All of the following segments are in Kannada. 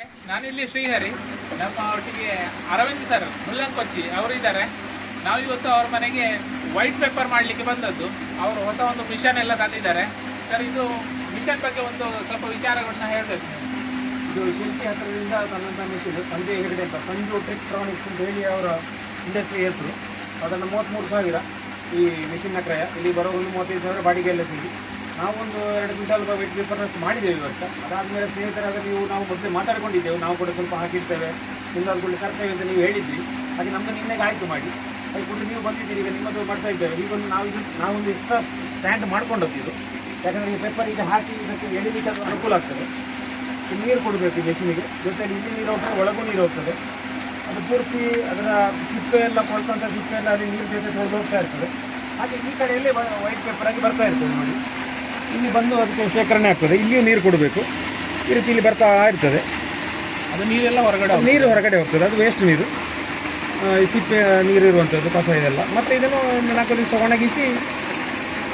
ನಾನಿಲ್ಲಿ ಶ್ರೀಹರಿ. ನಮ್ಮ ಒಟ್ಟಿಗೆ ಅರವಿಂದ್ ಸರ್ ಮುಲ್ಲಂಕೊಚ್ಚಿ ಅವರು ಇದ್ದಾರೆ. ನಾವು ಇವತ್ತು ಅವ್ರ ಮನೆಗೆ ವೈಟ್ ಪೇಪರ್ ಮಾಡಲಿಕ್ಕೆ ಬಂದದ್ದು. ಅವರು ಹೊಸ ಒಂದು ಮಿಷನ್ ಎಲ್ಲ ತಂದಿದ್ದಾರೆ. ಸರ್ ಇದು ಮಿಷನ್ ಬಗ್ಗೆ ಒಂದು ಸ್ವಲ್ಪ ವಿಚಾರಗಳನ್ನ ಹೇಳಬೇಕು. ಇದು ಶಿಲ್ಪಿ ಹತ್ತಿರದಿಂದ ತನ್ನಂಥ ಮಿಷನ್ ಸಂಜೆ ಹೆಗಡೆ ಅಂತ. ಸಂಜು ಟೆಕ್ಟ್ರಾನಿಕ್ಸ್ ಅಂತ ಹೇಳಿ ಅವರ ಇಂಡಸ್ಟ್ರಿ ಹೆಸರು. ಅದನ್ನು ಮೂವತ್ತ್ಮೂರು ಸಾವಿರ ಈ ಮಿಷಿನ್ನ ಕ್ರಯ. ಇಲ್ಲಿ ಬರೋ ಒಂದು ಮೂವತ್ತೈದು ಸಾವಿರ ಬಾಡಿಗೆ ಎಲ್ಲ ಸೇರಿ ನಾವೊಂದು ಎರಡು ಕ್ವಿಂಟಲ್ ವೆಟ್ ಪೇಪರ್ನಷ್ಟು ಮಾಡಿದ್ದೇವೆ ಇವತ್ತು. ಅದಾದಮೇಲೆ ಸ್ನೇಹಿತರಾಗ ನೀವು, ನಾವು ಮೊದಲೇ ಮಾತಾಡ್ಕೊಂಡಿದ್ದೇವೆ. ನಾವು ಕೂಡ ಸ್ವಲ್ಪ ಹಾಕಿರ್ತೇವೆ. ನಿಮ್ಮದು ಕೂಡ ತರ್ತೇವೆ ಅಂತ ನೀವು ಹೇಳಿದ್ವಿ ಹಾಗೆ ನಮ್ಮದು ನಿನ್ನೆಗೆ ಆಯಿತು ಮಾಡಿ. ಅದು ಕೂಡ ನೀವು ಬಂದಿದ್ದೀರಿ, ಈಗ ನಿಮ್ಮದು ಮಾಡ್ತಾ ಇದ್ದೇವೆ. ಈಗ ಒಂದು ನಾವು ನಾವೊಂದು ಎಕ್ಸ್ಟ್ರಾ ಸ್ಟ್ಯಾಂಡ್ ಮಾಡ್ಕೊಂಡದ್ದು ಇದು ಯಾಕಂದರೆ ಈ ಪೇಪರ್ ಈಗ ಹಾಕಿ ಇದಕ್ಕೆ ಎಳಿಲಿಕ್ಕೆ ಅದು ಅನುಕೂಲ ಆಗ್ತದೆ. ನೀರು ಕೊಡಬೇಕು ಮೆಷಿನಿಗೆ ಜೊತೆಗೆ ಇಲ್ಲಿ ನೀರು ಹೋಗ್ತದೆ, ಒಳಗೂ ನೀರು ಹೋಗ್ತದೆ. ಅದು ಪೂರ್ತಿ ಅದರ ಸಿಪ್ಪೆ ಎಲ್ಲ ಕೊಡ್ತಂಥ ಸಿಪ್ಪೆ ಎಲ್ಲ ಅಲ್ಲಿ ನೀರು ಜೊತೆ ತೊಳೆದು ಹೋಗ್ತಾ ಇರ್ತದೆ. ಹಾಗೆ ಈ ಕಡೆಯಲ್ಲೇ ವೈಟ್ ಪೇಪರಾಗಿ ಬರ್ತಾ ಇರ್ತದೆ ನೋಡಿ. ಇಲ್ಲಿ ಬಂದು ಅದಕ್ಕೆ ಶೇಖರಣೆ ಆಗ್ತದೆ. ಇಲ್ಲಿಯೂ ನೀರು ಕೊಡಬೇಕು. ಈ ರೀತಿ ಇಲ್ಲಿ ಬರ್ತಾ ಇರ್ತದೆ. ಅದು ನೀರೆಲ್ಲ ಹೊರಗಡೆ ನೀರು ಹೊರಗಡೆ ಹೋಗ್ತದೆ. ಅದು ವೇಸ್ಟ್ ನೀರು. ಈ ಸಿಪ್ಪೆ ನೀರು ಇರುವಂಥದ್ದು ಕಸ ಇದೆಲ್ಲ. ಮತ್ತು ಇದನ್ನು ಒಂದು ನಾಲ್ಕು ದಿವಸ ಒಣಗಿಸಿ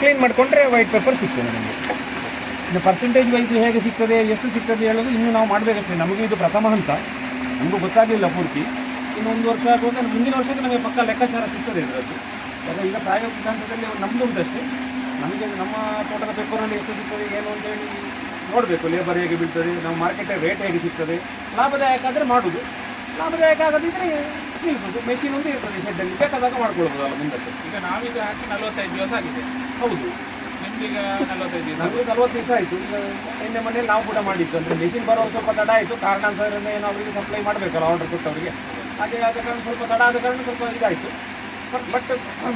ಕ್ಲೀನ್ ಮಾಡಿಕೊಂಡ್ರೆ ವೈಟ್ ಪೇಪರ್ ಸಿಗ್ತದೆ ನಮಗೆ. ಇನ್ನು ಪರ್ಸೆಂಟೇಜ್ ವೈಸ್ ಹೇಗೆ ಸಿಗ್ತದೆ ಎಷ್ಟು ಸಿಗ್ತದೆ ಹೇಳೋದು ಇನ್ನು ನಾವು ಮಾಡಬೇಕಾಗ್ತದೆ. ನಮಗೆ ಇದು ಪ್ರಥಮ ಹಂತ. ನಮಗೂ ಗೊತ್ತಾಗಲಿಲ್ಲ ಪೂರ್ತಿ. ಇನ್ನು ಒಂದು ವರ್ಷ ಆಗುವಾಗ ಮುಂದಿನ ವರ್ಷಕ್ಕೆ ನಮಗೆ ಪಕ್ಕ ಲೆಕ್ಕಾಚಾರ ಸಿಗ್ತದೆ ಇದರದ್ದು ಯಾಕಂದರೆ ಈಗ ಪ್ರಾಯೋಗಿಕ ಹಂತದಲ್ಲಿ ನಮ್ಮದು ಉಂಟಷ್ಟೇ. ನಮಗೆ ನಮ್ಮ ತೋಟದ ಪೇಪರಲ್ಲಿ ಎಷ್ಟು ಸಿಗ್ತದೆ ಏನು ಅಂತೇಳಿ ನೋಡಬೇಕು. ಲೇಬರ್ ಹೇಗೆ ಬೀಳ್ತದೆ ನಮ್ಮ ಮಾರ್ಕೆಟ್ ರೇಟ್ ಹೇಗೆ ಸಿಗ್ತದೆ. ಲಾಭದಾಯಕ ಆದರೆ ಮಾಡೋದು. ಲಾಭದಾಯಕ ಆಗದಿದ್ದರೆ ನಿಲ್ಬೋದು ಮೆಷಿನ್ ಒಂದು ಇರ್ತದೆ ಶೆಡ್ಡಲ್ಲಿ ಬೇಕಾದಾಗ ಮಾಡ್ಕೊಳ್ಬೋದು ಅಲ್ಲ ಮುಂದಕ್ಕೆ. ಈಗ ನಾವೀಗ ಹಾಕಿ ನಲವತ್ತೈದು ದಿವಸ ಆಗಿದೆ. ಹೌದು. ನಿಮ್ಗೀಗ ನಲವತ್ತೈದು ದಿವಸ ನಮಗೆ ನಲವತ್ತು ದಿವಸ ಆಯಿತು. ಈಗ ನಿನ್ನೆ ಮನೆಯಲ್ಲಿ ನಾವು ಕೂಡ ಮಾಡಿದ್ದು. ಅಂದರೆ ಮೆಷಿನ್ ಬರೋ ಸ್ವಲ್ಪ ತಡ ಆಯಿತು. ಕಾರಣಾಂತರದಿಂದ ಏನು ಅವರಿಗೆ ಸಪ್ಲೈ ಮಾಡಬೇಕಲ್ಲ ಆರ್ಡರ್ ಕೊಟ್ಟವರಿಗೆ. ಹಾಗೆ ಆದ ಕಾರಣ ಸ್ವಲ್ಪ ತಡ ಆದ ಕಾರಣ ಸ್ವಲ್ಪ ಇದಾಯಿತು. ಬಟ್ ಬಟ್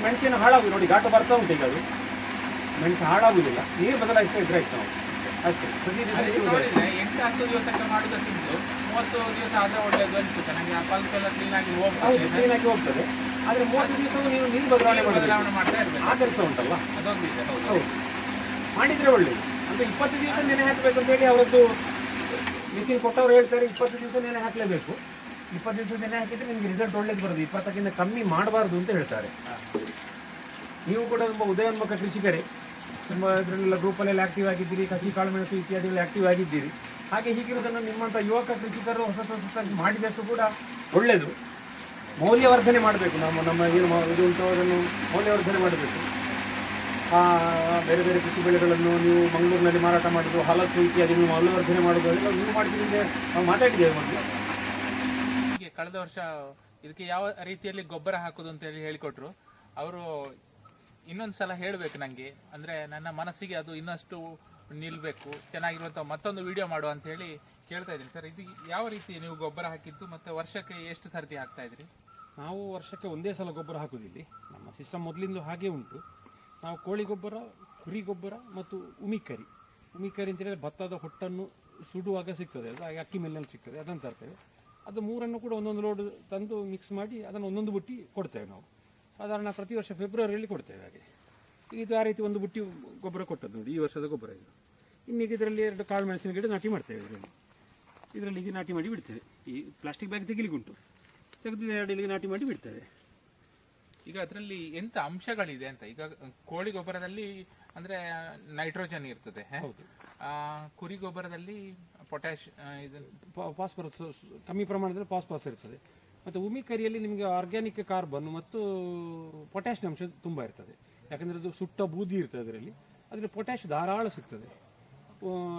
ಮೆಣಸಿನ ಹಾಳಾಗಿ ನೋಡಿ ಘಾಟು ಬರ್ತಾ ಉಂಟು ಈಗ ಅದು. ಮೆಣಸು ಹಾಳಾಗುವುದಿಲ್ಲ ನೀರು ಬದಲಾಯಿಸ್ತಾ ಇದ್ರೆ ಆಯ್ತು ನಾವು. ಅಷ್ಟೇ. ಪ್ರತಿ ದಿವಸ ಎಂಟು ಹತ್ತು ದಿವಸಕ್ಕೆ ಮಾಡೋದಕ್ಕಿಂತ ಮೂವತ್ತು ದಿವಸ ಆದ್ರೆ ಒಳ್ಳೆಯದು ಅನಿಸುತ್ತೆ. ನನಗೆ ಆ ಪಲ್ಪ್ ಎಲ್ಲ ಹೋಗ್ತದೆ. ಕ್ಲೀನಾಗಿ ಹೋಗ್ತದೆ. ಆದರೆ ಮೂವತ್ತು ದಿವಸವೂ ನೀವು ನೀರು ಬದಲಾವಣೆ ಬದಲಾವಣೆ ಮಾಡ್ತಾ ಇರ್ಬೇಕು. ಆ ಕೆಲಸ ಉಂಟಲ್ಲ ಅದೊಂದು ಇದೆ ಹೌದು. ಮಾಡಿದ್ರೆ ಒಳ್ಳೇದು. ಅಂದ್ರೆ ಇಪ್ಪತ್ತು ದಿವಸ ನೆನೆ ಹಾಕಬೇಕು ಅಂತ ಹೇಳಿ ಅವರದ್ದು ಮಿಷಿನ್ ಕೊಟ್ಟವ್ರು ಹೇಳ್ತಾರೆ ಇಪ್ಪತ್ತು ದಿವಸ ನೆನೆ ಹಾಕಲೇಬೇಕು. ಇಪ್ಪತ್ತು ದಿವಸ ನೆನೆ ಹಾಕಿದ್ರೆ ನಿಮಗೆ ರಿಸಲ್ಟ್ ಒಳ್ಳೇದು ಬರೋದು. ಇಪ್ಪತ್ತಕ್ಕಿಂತ ಕಮ್ಮಿ ಮಾಡಬಾರ್ದು ಅಂತ ಹೇಳ್ತಾರೆ. ನೀವು ಕೂಡ ತುಂಬ ಉದಯೋನ್ಮುಖ ಕೃಷಿಕರೇ. ತುಂಬ ಇದರಲ್ಲೆಲ್ಲ ಗ್ರೂಪಲ್ಲೆಲ್ಲ ಆಕ್ಟಿವ್ ಆಗಿದ್ದೀರಿ ಕಸಿ ಕಾಳುಮೆಣಸು ಇತ್ಯಾದಿಗಳಲ್ಲಿ ಆಕ್ಟಿವ್ ಆಗಿದ್ದೀರಿ. ಹಾಗೆ ಹೀಗಿರುವುದನ್ನು ನಿಮ್ಮಂಥ ಯುವಕ ಕೃಷಿಕರು ಹೊಸ ಹೊಸ ಮಾಡಿದಷ್ಟು ಕೂಡ ಒಳ್ಳೆಯದು ಮೌಲ್ಯವರ್ಧನೆ ಮಾಡಬೇಕು. ನಮ್ಮ ನಮ್ಮ ಏನು ಇದು ಉಂಟು ಮೌಲ್ಯವರ್ಧನೆ ಮಾಡಬೇಕು. ಬೇರೆ ಬೇರೆ ಕೃಷಿ ಬೆಳೆಗಳನ್ನು ನೀವು ಮಂಗಳೂರಿನಲ್ಲಿ ಮಾರಾಟ ಮಾಡೋದು ಹಲಸು ನೀವು ಮೌಲ್ಯವರ್ಧನೆ ಮಾಡೋದು ಅದೆಲ್ಲ ನೀವು ಮಾಡ್ತಿದ್ರೆ ನಾವು ಮಾತಾಡಿದ್ದೇವೆ ಮೊದಲು. ಕಳೆದ ವರ್ಷ ಇದಕ್ಕೆ ಯಾವ ರೀತಿಯಲ್ಲಿ ಗೊಬ್ಬರ ಹಾಕೋದು ಅಂತೇಳಿ ಹೇಳಿಕೊಟ್ರು. ಅವರು ಇನ್ನೊಂದು ಸಲ ಹೇಳಬೇಕು ನನಗೆ ಅಂದರೆ ನನ್ನ ಮನಸ್ಸಿಗೆ ಅದು ಇನ್ನಷ್ಟು ನಿಲ್ಲಬೇಕು ಚೆನ್ನಾಗಿರುವಂಥ ಮತ್ತೊಂದು ವಿಡಿಯೋ ಮಾಡುವ ಅಂತ ಹೇಳಿ ಕೇಳ್ತಾ ಇದ್ದೀನಿ. ಸರ್, ಇದು ಯಾವ ರೀತಿ ನೀವು ಗೊಬ್ಬರ ಹಾಕಿದ್ದು ಮತ್ತು ವರ್ಷಕ್ಕೆ ಎಷ್ಟು ಸರ್ತಿ ಹಾಕ್ತಾ ಇದ್ರಿ? ನಾವು ವರ್ಷಕ್ಕೆ ಒಂದೇ ಸಲ ಗೊಬ್ಬರ ಹಾಕೋದಿಲ್ಲ. ನಮ್ಮ ಸಿಸ್ಟಮ್ ಮೊದಲಿಂದ ಹಾಗೆ ಉಂಟು. ನಾವು ಕೋಳಿ ಗೊಬ್ಬರ, ಕುರಿ ಗೊಬ್ಬರ ಮತ್ತು ಉಮಿಕರಿ ಉಮಿಕರಿ ಅಂತ ಹೇಳಿದ್ರೆ ಭತ್ತದ ಹೊಟ್ಟನ್ನು ಸುಡುವಾಗ ಸಿಗ್ತದೆ. ಅದು ಅಕ್ಕಿ ಮಿಲ್ನಲ್ಲಿ ಸಿಗ್ತದೆ. ಅದನ್ನು ತರ್ತೇವೆ. ಅದು ಮೂರನ್ನು ಕೂಡ ಒಂದೊಂದು ಲೋಡ್ ತಂದು ಮಿಕ್ಸ್ ಮಾಡಿ ಅದನ್ನು ಒಂದೊಂದು ಬುಟ್ಟಿ ಕೊಡ್ತೇವೆ ನಾವು. ಸಾಧಾರಣ ಪ್ರತಿ ವರ್ಷ ಫೆಬ್ರವರಿಯಲ್ಲಿ ಕೊಡ್ತೇವೆ ಹಾಗೆ. ಇದು ಆ ರೀತಿ ಒಂದು ಬುಟ್ಟಿ ಗೊಬ್ಬರ ಕೊಟ್ಟದ್ದು ನೋಡಿ ಈ ವರ್ಷದ ಗೊಬ್ಬರ ಇದು. ಇನ್ನೀಗ ಇದರಲ್ಲಿ ಎರಡು ಕಾಳು ಮೆಣಸಿನ ಗಿಡ ನಾಟಿ ಮಾಡ್ತೇವೆ ಇದರಲ್ಲಿ. ಇದರಲ್ಲಿ ಈಗ ನಾಟಿ ಮಾಡಿ ಬಿಡ್ತೇವೆ. ಈ ಪ್ಲಾಸ್ಟಿಕ್ ಬ್ಯಾಗ್ ತೆಗಿಲಿಕ್ಕುಂಟು. ತೆಗೆದು ಎರಡು ಇಲ್ಲಿಗೆ ನಾಟಿ ಮಾಡಿ ಬಿಡ್ತೇವೆ. ಈಗ ಅದರಲ್ಲಿ ಎಂತ ಅಂಶಗಳಿದೆ ಅಂತ? ಈಗ ಕೋಳಿ ಗೊಬ್ಬರದಲ್ಲಿ ಅಂದರೆ ನೈಟ್ರೋಜನ್ ಇರ್ತದೆ ಹೌದು. ಕುರಿ ಗೊಬ್ಬರದಲ್ಲಿ ಪೊಟ್ಯಾಶ್ ಇದು ಫಾಸ್ಫರಸ್ ಕಮ್ಮಿ ಪ್ರಮಾಣದಲ್ಲಿ ಫಾಸ್ಫರಸ್ ಇರ್ತದೆ. ಮತ್ತು ಉಮಿಕರಿಯಲ್ಲಿ ನಿಮಗೆ ಆರ್ಗ್ಯಾನಿಕ್ ಕಾರ್ಬನ್ ಮತ್ತು ಪೊಟ್ಯಾಷಿಯಂ ಅಂಶ ತುಂಬ ಇರ್ತದೆ. ಯಾಕಂದರೆ ಅದು ಸುಟ್ಟ ಬೂದಿ ಇರ್ತದೆ ಅದರಲ್ಲಿ. ಅದರಲ್ಲಿ ಪೊಟ್ಯಾಷ್ ಧಾರಾಳ ಸಿಗ್ತದೆ.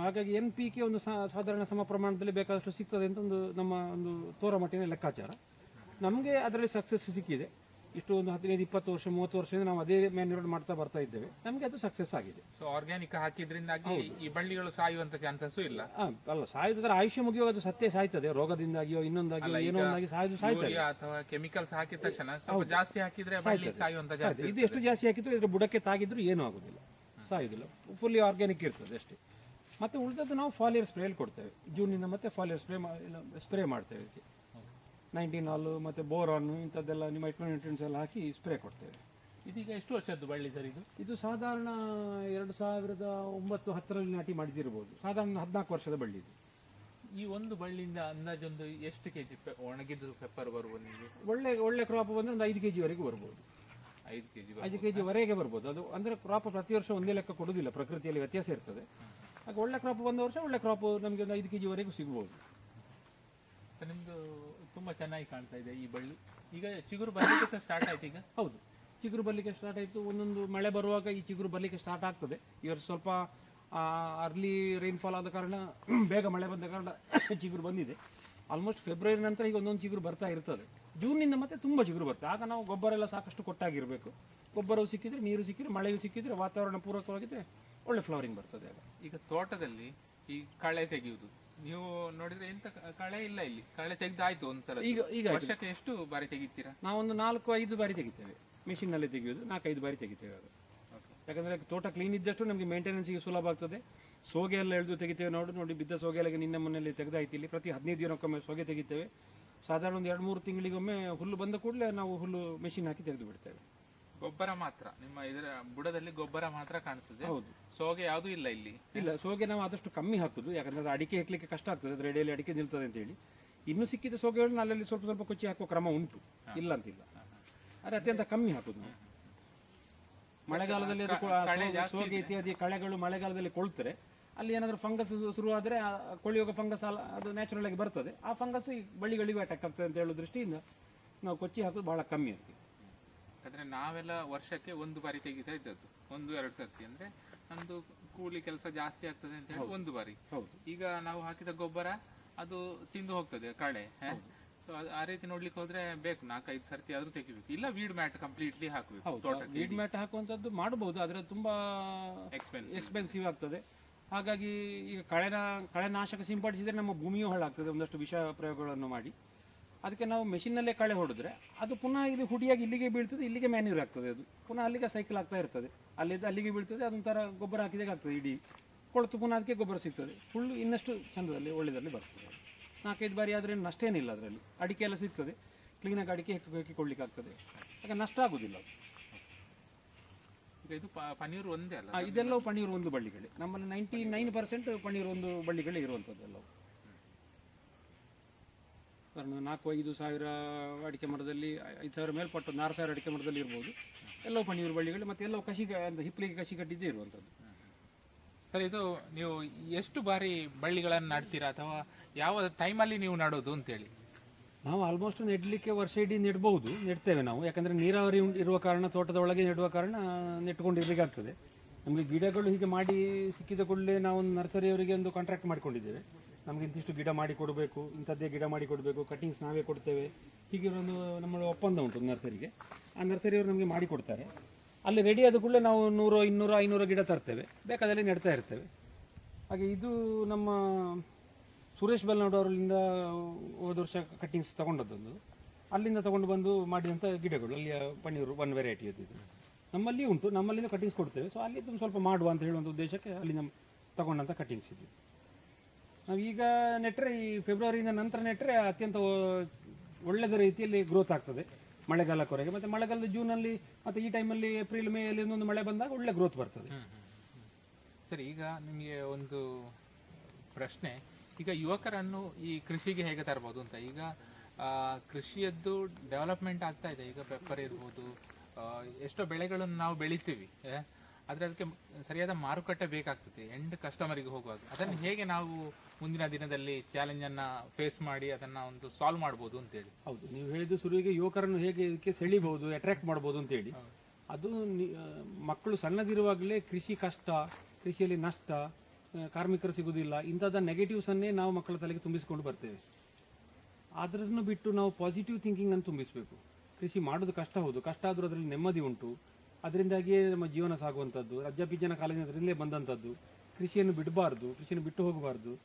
ಹಾಗಾಗಿ ಎನ್ ಪಿ ಕೆ ಒಂದು ಸಾಧಾರಣ ಸಮ ಪ್ರಮಾಣದಲ್ಲಿ ಬೇಕಾದಷ್ಟು ಸಿಗ್ತದೆ ಅಂತ ಒಂದು ನಮ್ಮ ಒಂದು ತೋರ ಮಟ್ಟಿನ ಲೆಕ್ಕಾಚಾರ. ನಮಗೆ ಅದರಲ್ಲಿ ಸಕ್ಸಸ್ ಸಿಕ್ಕಿದೆ. ಇಷ್ಟು ಒಂದು ಹದಿನೈದು ಇಪ್ಪತ್ತು ವರ್ಷ ಮೂವತ್ತು ವರ್ಷದಿಂದ ನಾವು ಅದೇ ಮ್ಯಾನ್ಯೂರ್ ಮಾಡ್ತಾ ಬರ್ತಾ ಇದ್ದೇವೆ. ನಮಗೆ ಅದು ಸಕ್ಸಸ್ ಆಗಿದೆ. ಸೊ ಆರ್ಗ್ಯಾನಿಕ್ ಹಾಕಿದ್ರಿಂದಾಗಿ ಈ ಬಳ್ಳಿಗಳು ಸಾಯುವಂತ ಚಾನ್ಸಸ್ಸು ಇಲ್ಲ. ಆ, ಅಲ್ಲ ಸಾಯುವುದರ ಆಯುಷ್ಯ ಮುಗಿಯುವಾಗ ಅದು ಸತ್ಯ ಸಾಯ್ತದೆ. ರೋಗದಿಂದಾಗಿಯೋ ಇನ್ನೊಂದಾಗಿಯೋ ಏನೋ ಒಂದಾಗಿ ಸಾಯ್ದು ಸಾಯ್ತದೆ. ಯೂರಿಯಾ ಅಥವಾ ಕೆಮಿಕಲ್ಸ್ ಹಾಕಿದ ತಕ್ಷಣ ಸ್ವಲ್ಪ ಜಾಸ್ತಿ ಹಾಕಿದ್ರೆ ಬಳ್ಳಿ ಸಾಯುವಂತ ಜಾಸ್ತಿ ಇದು ಎಷ್ಟು ಜಾಸ್ತಿ ಹಾಕಿದ್ರು ಇದ್ರ ಬುಡಕ್ಕೆ ತಾಗಿದ್ರು ಏನೂ ಆಗೋದಿಲ್ಲ. ಸಾಯುದಿಲ್ಲ ಫುಲ್ಲಿ ಆರ್ಗ್ಯಾನಿಕ್ ಇರ್ತದೆ ಅಷ್ಟೇ. ಮತ್ತೆ ಉಳಿದದ್ದು ನಾವು ಫಾಲಿಯರ್ ಸ್ಪ್ರೇಲ್ ಕೊಡ್ತೇವೆ. ಜೂನಿಂದ ಮತ್ತೆ ಫಾಲಿಯರ್ ಸ್ಪ್ರೇ ಸ್ಪ್ರೇ ಮಾಡ್ತೇವೆ ಇದಕ್ಕೆ. ನೈನ್ಟೀನ್ ಹಾಲು ಮತ್ತು ಬೋರಾನು ಇಂಥದ್ದೆಲ್ಲ ನಿಮ್ಮ ಮೈಕ್ರೋನ್ಯೂಟ್ರಿಯನ್ಸ್ ಎಲ್ಲ ಹಾಕಿ ಸ್ಪ್ರೇ ಕೊಡ್ತೇವೆ. ಇದೀಗ ಎಷ್ಟು ವರ್ಷದ್ದು ಬಳ್ಳಿ ಸರ್ ಇದು? ಇದು ಸಾಧಾರಣ ಎರಡು ಸಾವಿರದ ಒಂಬತ್ತು ಹತ್ತರಲ್ಲಿ ನಾಟಿ ಮಾಡಿದಿರ್ಬೋದು. ಸಾಧಾರಣ ಹದಿನಾಲ್ಕು ವರ್ಷದ ಬಳ್ಳಿ ಇದು. ಈ ಒಂದು ಬಳ್ಳಿಯಿಂದ ಅಂದಾಜೊಂದು ಎಷ್ಟು ಕೆಜಿ ಒಣಗಿದ್ದು ಪೆಪ್ಪರ್ ಬರ್ಬೋದು ನಿಮಗೆ? ಒಳ್ಳೆ ಒಳ್ಳೆ ಕ್ರಾಪ್ ಬಂದರೆ ಒಂದು ಐದು ಕೆ ಜಿವರೆಗೂ ಬರ್ಬೋದು. ಐದು ಕೆ ಜಿ ಐದು ಕೆ ಜಿವರೆಗೆ ಬರ್ಬೋದು. ಅದು ಅಂದರೆ ಕ್ರಾಪ್ ಪ್ರತಿ ವರ್ಷ ಒಂದೇ ಲೆಕ್ಕ ಕೊಡೋದಿಲ್ಲ ಪ್ರಕೃತಿಯಲ್ಲಿ ವ್ಯತ್ಯಾಸ ಇರ್ತದೆ. ಹಾಗೆ ಒಳ್ಳೆ ಕ್ರಾಪ್ ಬಂದ ವರ್ಷ ಒಳ್ಳೆ ಕ್ರಾಪ್ ನಮಗೆ ಒಂದು ಐದು ಕೆ ಜಿವರೆಗೂ ಸಿಗ್ಬೋದು. ತುಂಬಾ ಚೆನ್ನಾಗಿ ಕಾಣ್ತಾ ಇದೆ ಈ ಬಳ್ಳಿ. ಈಗ ಚಿಗುರು ಬರ್ಲಿಕ್ಕೆ ಸಹ ಸ್ಟಾರ್ಟ್ ಆಯ್ತು ಈಗ. ಹೌದು. ಚಿಗುರು ಬರಲಿಕ್ಕೆ ಸ್ಟಾರ್ಟ್ ಆಯಿತು. ಒಂದೊಂದು ಮಳೆ ಬರುವಾಗ ಈ ಚಿಗುರು ಬರಲಿಕ್ಕೆ ಸ್ಟಾರ್ಟ್ ಆಗ್ತದೆ. ಇವರು ಸ್ವಲ್ಪ ಅರ್ಲಿ ರೈನ್ಫಾಲ್ ಆದ ಕಾರಣ ಬೇಗ ಮಳೆ ಬಂದ ಕಾರಣ ಚಿಗುರು ಬಂದಿದೆ. ಆಲ್ಮೋಸ್ಟ್ ಫೆಬ್ರವರಿ ನಂತರ ಈಗ ಒಂದೊಂದು ಚಿಗುರು ಬರ್ತಾ ಇರ್ತದೆ. ಜೂನ್ನಿಂದ ಮತ್ತೆ ತುಂಬ ಚಿಗುರು ಬರ್ತದೆ ಆಗ ನಾವು ಗೊಬ್ಬರ ಎಲ್ಲ ಸಾಕಷ್ಟು ಕೊಟ್ಟಾಗಿರಬೇಕು. ಗೊಬ್ಬರವು ಸಿಕ್ಕಿದ್ರೆ ನೀರು ಸಿಕ್ಕಿದ್ರೆ ಮಳೆಯೂ ಸಿಕ್ಕಿದ್ರೆ ವಾತಾವರಣ ಪೂರಕವಾಗಿದ್ದರೆ ಒಳ್ಳೆ ಫ್ಲವರಿಂಗ್ ಬರ್ತದೆ ಆಗ ಈಗ ತೋಟದಲ್ಲಿ ಈ ಕಳೆ ತೆಗೆಯುವುದು. ನೀವು ನೋಡಿದ್ರೆ ಎಂತ ಕಳೆ ಇಲ್ಲ ಇಲ್ಲಿ. ಕಳೆ ತೆಗೆದಾಯ್ತು ಒಂದ್ಸಲ ಈಗ ಈಗ ಆಯ್ತು. ವರ್ಷಕ್ಕೆ ಎಷ್ಟು ಬಾರಿ ತೆಗಿತೀರಾ? ನಾವೊಂದು ನಾಲ್ಕು ಐದು ಬಾರಿ ತೆಗಿತೇವೆ. ಮಿಷಿನಲ್ಲಿ ತೆಗೆಯೋದು ನಾಲ್ಕೈದು ಬಾರಿ ತೆಗಿತೇವೆ ಅದು. ಯಾಕಂದರೆ ತೋಟ ಕ್ಲೀನ್ ಇದ್ದಷ್ಟು ನಮಗೆ ಮೇಂಟೆನೆನ್ಸಿಗೆ ಸುಲಭ ಆಗ್ತದೆ. ಸೋಗೆ ಎಲ್ಲ ಎಳೆದು ತೆಗಿತೇವೆ ನೋಡಿ ನೋಡಿ ಬಿದ್ದ ಸೋಗೆ ಎಲ್ಲ ನಿನ್ನೆ ಮನೆಯಲ್ಲಿ ತೆಗೆದಾಯ್ತು ಇಲ್ಲಿ. ಪ್ರತಿ ಹದಿನೈದು ದಿನಕ್ಕೊಮ್ಮೆ ಸೋಗೆ ತೆಗಿತೇವೆ. ಸಾಧಾರಣ ಒಂದು ಎರಡು ಮೂರು ತಿಂಗಳಿಗೊಮ್ಮೆ ಹುಲ್ಲು ಬಂದ ಕೂಡಲೇ ನಾವು ಹುಲ್ಲು ಮೆಷಿನ್ ಹಾಕಿ ತೆಗೆದು ಬಿಡ್ತೇವೆ. ಗೊಬ್ಬರ ಮಾತ್ರ. ನಿಮ್ಮ ಇದರ ಬುಡದಲ್ಲಿ ಗೊಬ್ಬರ ಮಾತ್ರ ಕಾಣಿಸ್ತದೆ. ಹೌದು. ಸೋಗೆ ಯಾವುದು ಇಲ್ಲ ಇಲ್ಲಿ. ಇಲ್ಲ ಸೋಗೆ ನಾವು ಆದಷ್ಟು ಕಮ್ಮಿ ಹಾಕುದು. ಯಾಕಂದ್ರೆ ಅದು ಅಡಿಕೆ ಹಾಕ್ಲಿಕ್ಕೆ ಕಷ್ಟ ಆಗ್ತದೆ. ಅದ್ರ ಎಡೆಯಲ್ಲಿ ಅಡಿಕೆ ನಿಲ್ತದೆ ಅಂತ ಹೇಳಿ. ಇನ್ನು ಸಿಕ್ಕಿದ ಸೋಗೆಗಳನ್ನ ಅಲ್ಲಲ್ಲಿ ಸ್ವಲ್ಪ ಸ್ವಲ್ಪ ಕೊಚ್ಚಿ ಹಾಕುವ ಕ್ರಮ ಉಂಟು. ಇಲ್ಲ ಅಂತಿಲ್ಲ ಆದ್ರೆ ಅತ್ಯಂತ ಕಮ್ಮಿ ಹಾಕುದು ನಾವು. ಮಳೆಗಾಲದಲ್ಲಿ ಅದು ಕೊ- ಸೋಗೆ- ಸೋಗೆ ಇತ್ಯಾದಿ ಕಳೆಗಳು ಮಳೆಗಾಲದಲ್ಲಿ ಕೊಳ್ತಾರೆ. ಅಲ್ಲಿ ಏನಾದರೂ ಫಂಗಸ್ ಶುರು ಆ ಕೊಳಿಯೋಗ ಫಂಗಸ್ ಅಲ್ಲ ಅದು ನ್ಯಾಚುರಲ್ ಆಗಿ ಬರ್ತದೆ. ಆ ಫಂಗಸ್ ಈ ಬಳ್ಳಿಗಳಿಗೂ ಅಟ್ಯಾಕ್ ಆಗ್ತದೆ ಅಂತ ಹೇಳೋ ದೃಷ್ಟಿಯಿಂದ ನಾವು ಕೊಚ್ಚಿ ಹಾಕೋದು ಬಹಳ ಕಮ್ಮಿ ಆಗ್ತದೆ ಯಾಕಂದ್ರೆ ನಾವೆಲ್ಲ ವರ್ಷಕ್ಕೆ ಒಂದು ಬಾರಿ ತೆಗಿತಾ ಇದ್ದದ್ದು. ಒಂದು ಎರಡು ಸರ್ತಿ. ಅಂದ್ರೆ ನಮ್ಮದು ಕೂಲಿ ಕೆಲಸ ಜಾಸ್ತಿ ಆಗ್ತದೆ ಅಂತ ಹೇಳಿ ಒಂದು ಬಾರಿ. ಹೌದು. ಈಗ ನಾವು ಹಾಕಿದ ಗೊಬ್ಬರ ಅದು ತಿಂದು ಹೋಗ್ತದೆ ಕಳೆ ಸೊ ಆ ರೀತಿ ನೋಡ್ಲಿಕ್ಕೆ ಹೋದ್ರೆ ಬೇಕು ನಾಲ್ಕೈದು ಸರ್ತಿ ಆದ್ರೂ ತೆಗಿಬೇಕು. ಇಲ್ಲ ವೀಡ್ ಮ್ಯಾಟ್ ಕಂಪ್ಲೀಟ್ಲಿ ಹಾಕಬೇಕು ವೀಡ್ ಮ್ಯಾಟ್ ಹಾಕುವಂಥದ್ದು ಮಾಡಬಹುದು ಆದರೆ ತುಂಬಾ ಎಕ್ಸ್ಪೆನ್ಸ್ ಎಕ್ಸ್ಪೆನ್ಸಿವ್ ಆಗ್ತದೆ. ಹಾಗಾಗಿ ಈಗ ಕಳೆನ ಕಳೆನಾಶಕ ಸಿಂಪಡಿಸಿದ್ರೆ ನಮ್ಮ ಭೂಮಿಯೂ ಹಾಳಾಗ್ತದೆ. ಒಂದಷ್ಟು ವಿಷ ಪ್ರಯೋಗಗಳನ್ನು ಮಾಡಿ. ಅದಕ್ಕೆ ನಾವು ಮೆಷಿನ್ನಲ್ಲೇ ಕಳೆ ಹೊಡೆದ್ರೆ ಅದು ಪುನಃ ಇಲ್ಲಿ ಹುಡಿಯಾಗಿ ಇಲ್ಲಿಗೆ ಬೀಳ್ತದೆ ಇಲ್ಲಿಗೆ ಮ್ಯಾನ್ಯೂರ್ ಆಗ್ತದೆ ಅದು. ಪುನಃ ಅಲ್ಲಿಗೆ ಸೈಕಲ್ ಆಗ್ತಾ ಇರ್ತದೆ. ಅಲ್ಲಿದ್ದು ಅಲ್ಲಿಗೆ ಬೀಳ್ತದೆ ಅದೊಂಥರ ಗೊಬ್ಬರ ಹಾಕಿದಾಗ ಆಗ್ತದೆ ಇಡೀ ಕೊಳೆತು ಪುನಃ ಅದಕ್ಕೆ ಗೊಬ್ಬರ ಸಿಗ್ತದೆ. ಫುಲ್ಲು ಇನ್ನಷ್ಟು ಚಂದದಲ್ಲಿ ಒಳ್ಳೆಯದಲ್ಲಿ ಬರ್ತದೆ. ನಾಲ್ಕೈದು ಬಾರಿ ಆದರೆ ನಷ್ಟ ಏನಿಲ್ಲ ಅದರಲ್ಲಿ. ಅಡಿಕೆ ಎಲ್ಲ ಸಿಗ್ತದೆ. ಕ್ಲೀನಾಗಿ ಅಡಿಕೆ ಹೆಕ್ಕಿ ಹಾಕಿಕೊಳ್ಳಿಕ್ಕೆ ಆಗ್ತದೆ ಆಗ ನಷ್ಟ ಆಗೋದಿಲ್ಲ ಅದು. ಇದು ಪನ್ನೀರು ಒಂದೇ ಅಲ್ಲ? ಇದೆಲ್ಲವೂ ಪನ್ನೀರು ಒಂದು ಬಳ್ಳಿಗಳೇ. ನಮ್ಮಲ್ಲಿ ನೈಂಟಿ ನೈನ್ ಪರ್ಸೆಂಟ್ ಪನ್ನೀರು ಒಂದು ಬಳ್ಳಿಗಳೇ ಇರುವಂಥದ್ದು ಕಾರಣ ನಾಲ್ಕು ಐದು ಸಾವಿರ ಅಡಿಕೆ ಮರದಲ್ಲಿ ಐದು ಸಾವಿರ ಮೇಲ್ಪಟ್ಟು ಒಂದು ಆರು ಸಾವಿರ ಅಡಿಕೆ ಮರದಲ್ಲಿ ಇರ್ಬೋದು. ಎಲ್ಲವೂ ಪಣಿಯೂರು ಬಳ್ಳಿಗಳು ಮತ್ತು ಎಲ್ಲವೂ ಕಸಿ ಅಂದರೆ ಹಿಪ್ಪಲಿಗೆ ಕಸಿ ಕಟ್ಟಿದ್ದೇ ಇರುವಂಥದ್ದು. ಸರ್ ಇದು ನೀವು ಎಷ್ಟು ಬಾರಿ ಬಳ್ಳಿಗಳನ್ನು ನಾಡ್ತೀರಾ? ಅಥವಾ ಯಾವ ಟೈಮಲ್ಲಿ ನೀವು ನಡೋದು ಅಂತೇಳಿ? ನಾವು ಆಲ್ಮೋಸ್ಟ್ ನೆಡಲಿಕ್ಕೆ ವರ್ಷ ಇಡೀ ನೆಡ್ಬೋದು ನೆಡ್ತೇವೆ ನಾವು. ಯಾಕಂದರೆ ನೀರಾವರಿ ಇರುವ ಕಾರಣ ತೋಟದ ಒಳಗೆ ನೆಡುವ ಕಾರಣ ನೆಟ್ಕೊಂಡಿರ್ಲಿಕ್ಕಾಗ್ತದೆ ನಮಗೆ ಗಿಡಗಳು ಹೀಗೆ ಮಾಡಿ ಸಿಕ್ಕಿದ ಕೂಡಲೇ ನಾವು ಒಂದು ನರ್ಸರಿಯವರಿಗೆ ಒಂದು ಕಾಂಟ್ರಾಕ್ಟ್ ಮಾಡಿಕೊಂಡಿದ್ದೇವೆ. ನಮಗೆ ಇಂತಿಷ್ಟು ಗಿಡ ಮಾಡಿ ಕೊಡಬೇಕು, ಇಂಥದ್ದೇ ಗಿಡ ಮಾಡಿ ಕೊಡಬೇಕು ಕಟಿಂಗ್ಸ್ ನಾವೇ ಕೊಡ್ತೇವೆ. ಹೀಗಿರೊಂದು ನಮ್ಮ ಒಪ್ಪಂದ ಉಂಟು ನರ್ಸರಿಗೆ. ಆ ನರ್ಸರಿಯವರು ನಮಗೆ ಮಾಡಿ ಕೊಡ್ತಾರೆ. ಅಲ್ಲಿ ರೆಡಿ ಆದ ಕೂಡಲೇ ನಾವು ನೂರು, ಇನ್ನೂರು, ಐನೂರು ಗಿಡ ತರ್ತೇವೆ. ಬೇಕಾದಲ್ಲಿ ನೆಡ್ತಾ ಇರ್ತೇವೆ. ಹಾಗೆ ಇದು ನಮ್ಮ ಸುರೇಶ್ ಬಲ್ನಾಡವರಿಂದ ಹೋದ ವರ್ಷ ಕಟ್ಟಿಂಗ್ಸ್ ತೊಗೊಂಡದ್ದೊಂದು. ಅಲ್ಲಿಂದ ತೊಗೊಂಡು ಬಂದು ಮಾಡಿದಂಥ ಗಿಡಗಳು, ಅಲ್ಲಿಯ ಪನ್ನೀರು ಒನ್ ವೆರೈಟಿಯದ್ದು ಇದು. ನಮ್ಮಲ್ಲಿ ಉಂಟು, ನಮ್ಮಲ್ಲಿಂದ ಕಟ್ಟಿಂಗ್ಸ್ ಕೊಡ್ತೇವೆ. ಸೊ ಅಲ್ಲಿ ಸ್ವಲ್ಪ ಮಾಡುವ ಅಂತ ಹೇಳುವಂಥ ಉದ್ದೇಶಕ್ಕೆ ಅಲ್ಲಿ ನಮ್ಮ ತಗೊಂಡಂಥ ಕಟ್ಟಿಂಗ್ಸ್ ಇದು ಈಗ ನೆಟ್ಟರೆ ಈ ಫೆಬ್ರವರಿಯಿಂದ ನಂತರ ನೆಟ್ಟರೆ ಅತ್ಯಂತ ಒಳ್ಳೆದ ರೀತಿಯಲ್ಲಿ ಗ್ರೋತ್ ಆಗ್ತದೆ. ಮಳೆಗಾಲಕ್ಕೊರೆಗೆ. ಮತ್ತೆ ಮಳೆಗಾಲದ ಜೂನಲ್ಲಿ ಮತ್ತೆ ಈ ಟೈಮಲ್ಲಿ ಏಪ್ರಿಲ್ ಮೇ ಅಲ್ಲಿ ಒಂದು ಮಳೆ ಬಂದಾಗ ಒಳ್ಳೆ ಗ್ರೋತ್ ಬರ್ತದೆ. ಸರಿ, ಈಗ ನಿಮಗೆ ಒಂದು ಪ್ರಶ್ನೆ. ಈಗ ಯುವಕರನ್ನು ಈ ಕೃಷಿಗೆ ಹೇಗೆ ತರ್ಬೋದು ಅಂತ? ಈಗ ಕೃಷಿಯದ್ದು ಡೆವಲಪ್ಮೆಂಟ್ ಆಗ್ತಾ ಇದೆ. ಈಗ ಪೆಪ್ಪರ್ ಇರ್ಬೋದು ಎಷ್ಟೋ ಬೆಳೆಗಳನ್ನು ನಾವು ಬೆಳಿತೀವಿ? ಆದ್ರೆ ಅದಕ್ಕೆ ಸರಿಯಾದ ಮಾರುಕಟ್ಟೆ ಬೇಕಾಗ್ತದೆ. ಎಂಡ್ ಕಸ್ಟಮರಿಗೆ ಹೋಗುವಾಗ. ಅದನ್ನು ಹೇಗೆ ನಾವು ಮುಂದಿನ ದಿನದಲ್ಲಿ ಚಾಲೆಂಜ್ ಅನ್ನ ಫೇಸ್ ಮಾಡಿ ಅದನ್ನ ಒಂದು ಸಾಲ್ವ್ ಮಾಡ್ಬೋದು ಅಂತೇಳಿ. ಹೌದು. ನೀವು ಹೇಳಿದ್ದು ಶುರುವಿಗೆ ಯುವಕರನ್ನು ಹೇಗೆ ಇದಕ್ಕೆ ಸೆಳಿಬಹುದು ಅಟ್ರಾಕ್ಟ್ ಮಾಡ್ಬೋದು ಅಂತ ಹೇಳಿ ಅದು ಮಕ್ಕಳು ಸಣ್ಣದಿರುವಾಗಲೇ ಕೃಷಿ ಕಷ್ಟ ಕೃಷಿಯಲ್ಲಿ ನಷ್ಟ ಕಾರ್ಮಿಕರು ಸಿಗುವುದಿಲ್ಲ ನೆಗೆಟಿವ್ಸ್ ಅನ್ನೇ ನಾವು ಮಕ್ಕಳ ತಲೆಗೆ ತುಂಬಿಸಿಕೊಂಡು ಬರ್ತೇವೆ. ಅದರನ್ನು ಬಿಟ್ಟು ನಾವು ಪಾಸಿಟಿವ್ ಥಿಂಕಿಂಗ್ ಅನ್ನು ತುಂಬಿಸಬೇಕು. ಕೃಷಿ ಮಾಡೋದು ಕಷ್ಟ ಹೌದು. ಕಷ್ಟ ಆದರೂ ಅದರಲ್ಲಿ ನೆಮ್ಮದಿ ಉಂಟು. ಅದರಿಂದಾಗಿಯೇ ನಮ್ಮ ಜೀವನ ಸಾಗುವಂಥದ್ದು. ಅಜ್ಜಪಿಜ್ಜನ ಕಾಲದಿಂದ ಅದರಿಂದಲೇ ಬಂದಂಥದ್ದು. ಕೃಷಿಯನ್ನು ಬಿಡಬಾರ್ದು, ಕೃಷಿಯನ್ನು ಬಿಟ್ಟು ಹೋಗಬಾರ್ದು.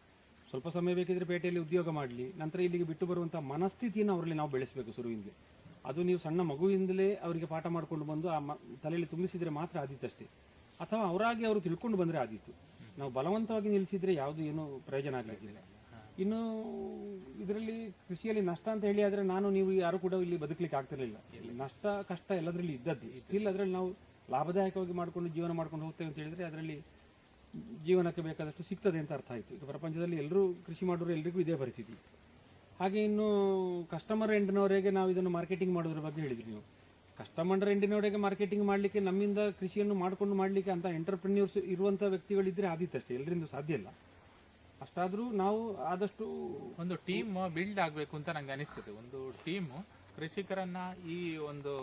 ಸ್ವಲ್ಪ ಸಮಯ ಬೇಕಿದ್ರೆ ಪೇಟೆಯಲ್ಲಿ ಉದ್ಯೋಗ ಮಾಡಲಿ, ನಂತರ ಇಲ್ಲಿಗೆ ಬಿಟ್ಟು ಬರುವಂಥ ಮನಸ್ಥಿತಿಯನ್ನು ಅವರಲ್ಲಿ ನಾವು ಬೆಳೆಸಬೇಕು ಶುರುವಿಂದ ಅದು ನೀವು ಸಣ್ಣ ಮಗುವಿಂದಲೇ ಅವರಿಗೆ ಪಾಠ ಮಾಡಿಕೊಂಡು ಬಂದು ಆ ತಲೆಯಲ್ಲಿ ತುಂಬಿಸಿದರೆ ಮಾತ್ರ ಆದೀತಷ್ಟೇ. ಅಥವಾ ಅವರಾಗಿ ಅವರು ತಿಳ್ಕೊಂಡು ಬಂದರೆ ಆದೀತು. ನಾವು ಬಲವಂತವಾಗಿ ನಿಲ್ಲಿಸಿದರೆ ಯಾವುದು ಏನೂ ಪ್ರಯೋಜನ ಆಗಲಿಕ್ಕಿಲ್ಲ. ಇನ್ನು ಇದರಲ್ಲಿ ಕೃಷಿಯಲ್ಲಿ ನಷ್ಟ ಅಂತ ಹೇಳಿ ಆದರೆ ನಾನು ನೀವು ಯಾರು ಕೂಡ ಇಲ್ಲಿ ಬದುಕಲಿಕ್ಕೆ ಆಗ್ತಿರಲಿಲ್ಲ. ಇಲ್ಲಿ ನಷ್ಟ, ಕಷ್ಟ ಎಲ್ಲದರಲ್ಲಿ ಇದ್ದದ್ದು. ಸ್ಟಿಲ್ ಅದರಲ್ಲಿ ನಾವು ಲಾಭದಾಯಕವಾಗಿ ಮಾಡಿಕೊಂಡು ಜೀವನ ಮಾಡ್ಕೊಂಡು ಹೋಗ್ತೇವೆ ಅಂತ ಹೇಳಿದರೆ ಅದರಲ್ಲಿ ಜೀವನಕ್ಕೆ ಬೇಕಾದಷ್ಟು ಸಿಗ್ತದೆ ಅಂತ ಅರ್ಥ ಆಯಿತು. ಈಗ ಪ್ರಪಂಚದಲ್ಲಿ ಎಲ್ಲರೂ ಕೃಷಿ ಮಾಡೋರು ಎಲ್ರಿಗೂ ಇದೇ ಪರಿಸ್ಥಿತಿ. ಹಾಗೆ ಇನ್ನು ಕಸ್ಟಮರ್ ಎಂಡಿನವರೆಗೆ ನಾವು ಇದನ್ನು ಮಾರ್ಕೆಟಿಂಗ್ ಮಾಡೋದ್ರ ಬಗ್ಗೆ ಹೇಳಿದ್ರಿ ನೀವು. ಕಸ್ಟಮರ್ ಎಂಡಿನವರೆಗೆ ಮಾರ್ಕೆಟಿಂಗ್ ಮಾಡಲಿಕ್ಕೆ ನಮ್ಮಿಂದ ಕೃಷಿಯನ್ನು ಮಾಡಿಕೊಂಡು ಮಾಡಲಿಕ್ಕೆ ಅಂತ ಎಂಟರ್ಪ್ರಿನ್ಯೂರ್ಸ್ ಇರುವಂಥ ವ್ಯಕ್ತಿಗಳಿದ್ದರೆ ಆದಿತ್ತಷ್ಟೇ ಎಲ್ಲರಿಂದ ಸಾಧ್ಯ ಇಲ್ಲ. ಅಷ್ಟಾದರೂ ನಾವು ಆದಷ್ಟು ಒಂದು ಟೀಮ್ ಬಿಲ್ಡ್ ಆಗಬೇಕು ಅಂತ ನಂಗೆ ಅನಿಸ್ತದೆ. ಒಂದು ಟೀಮ್ ಕೃಷಿಕರನ್ನ ಈ ಒಂದು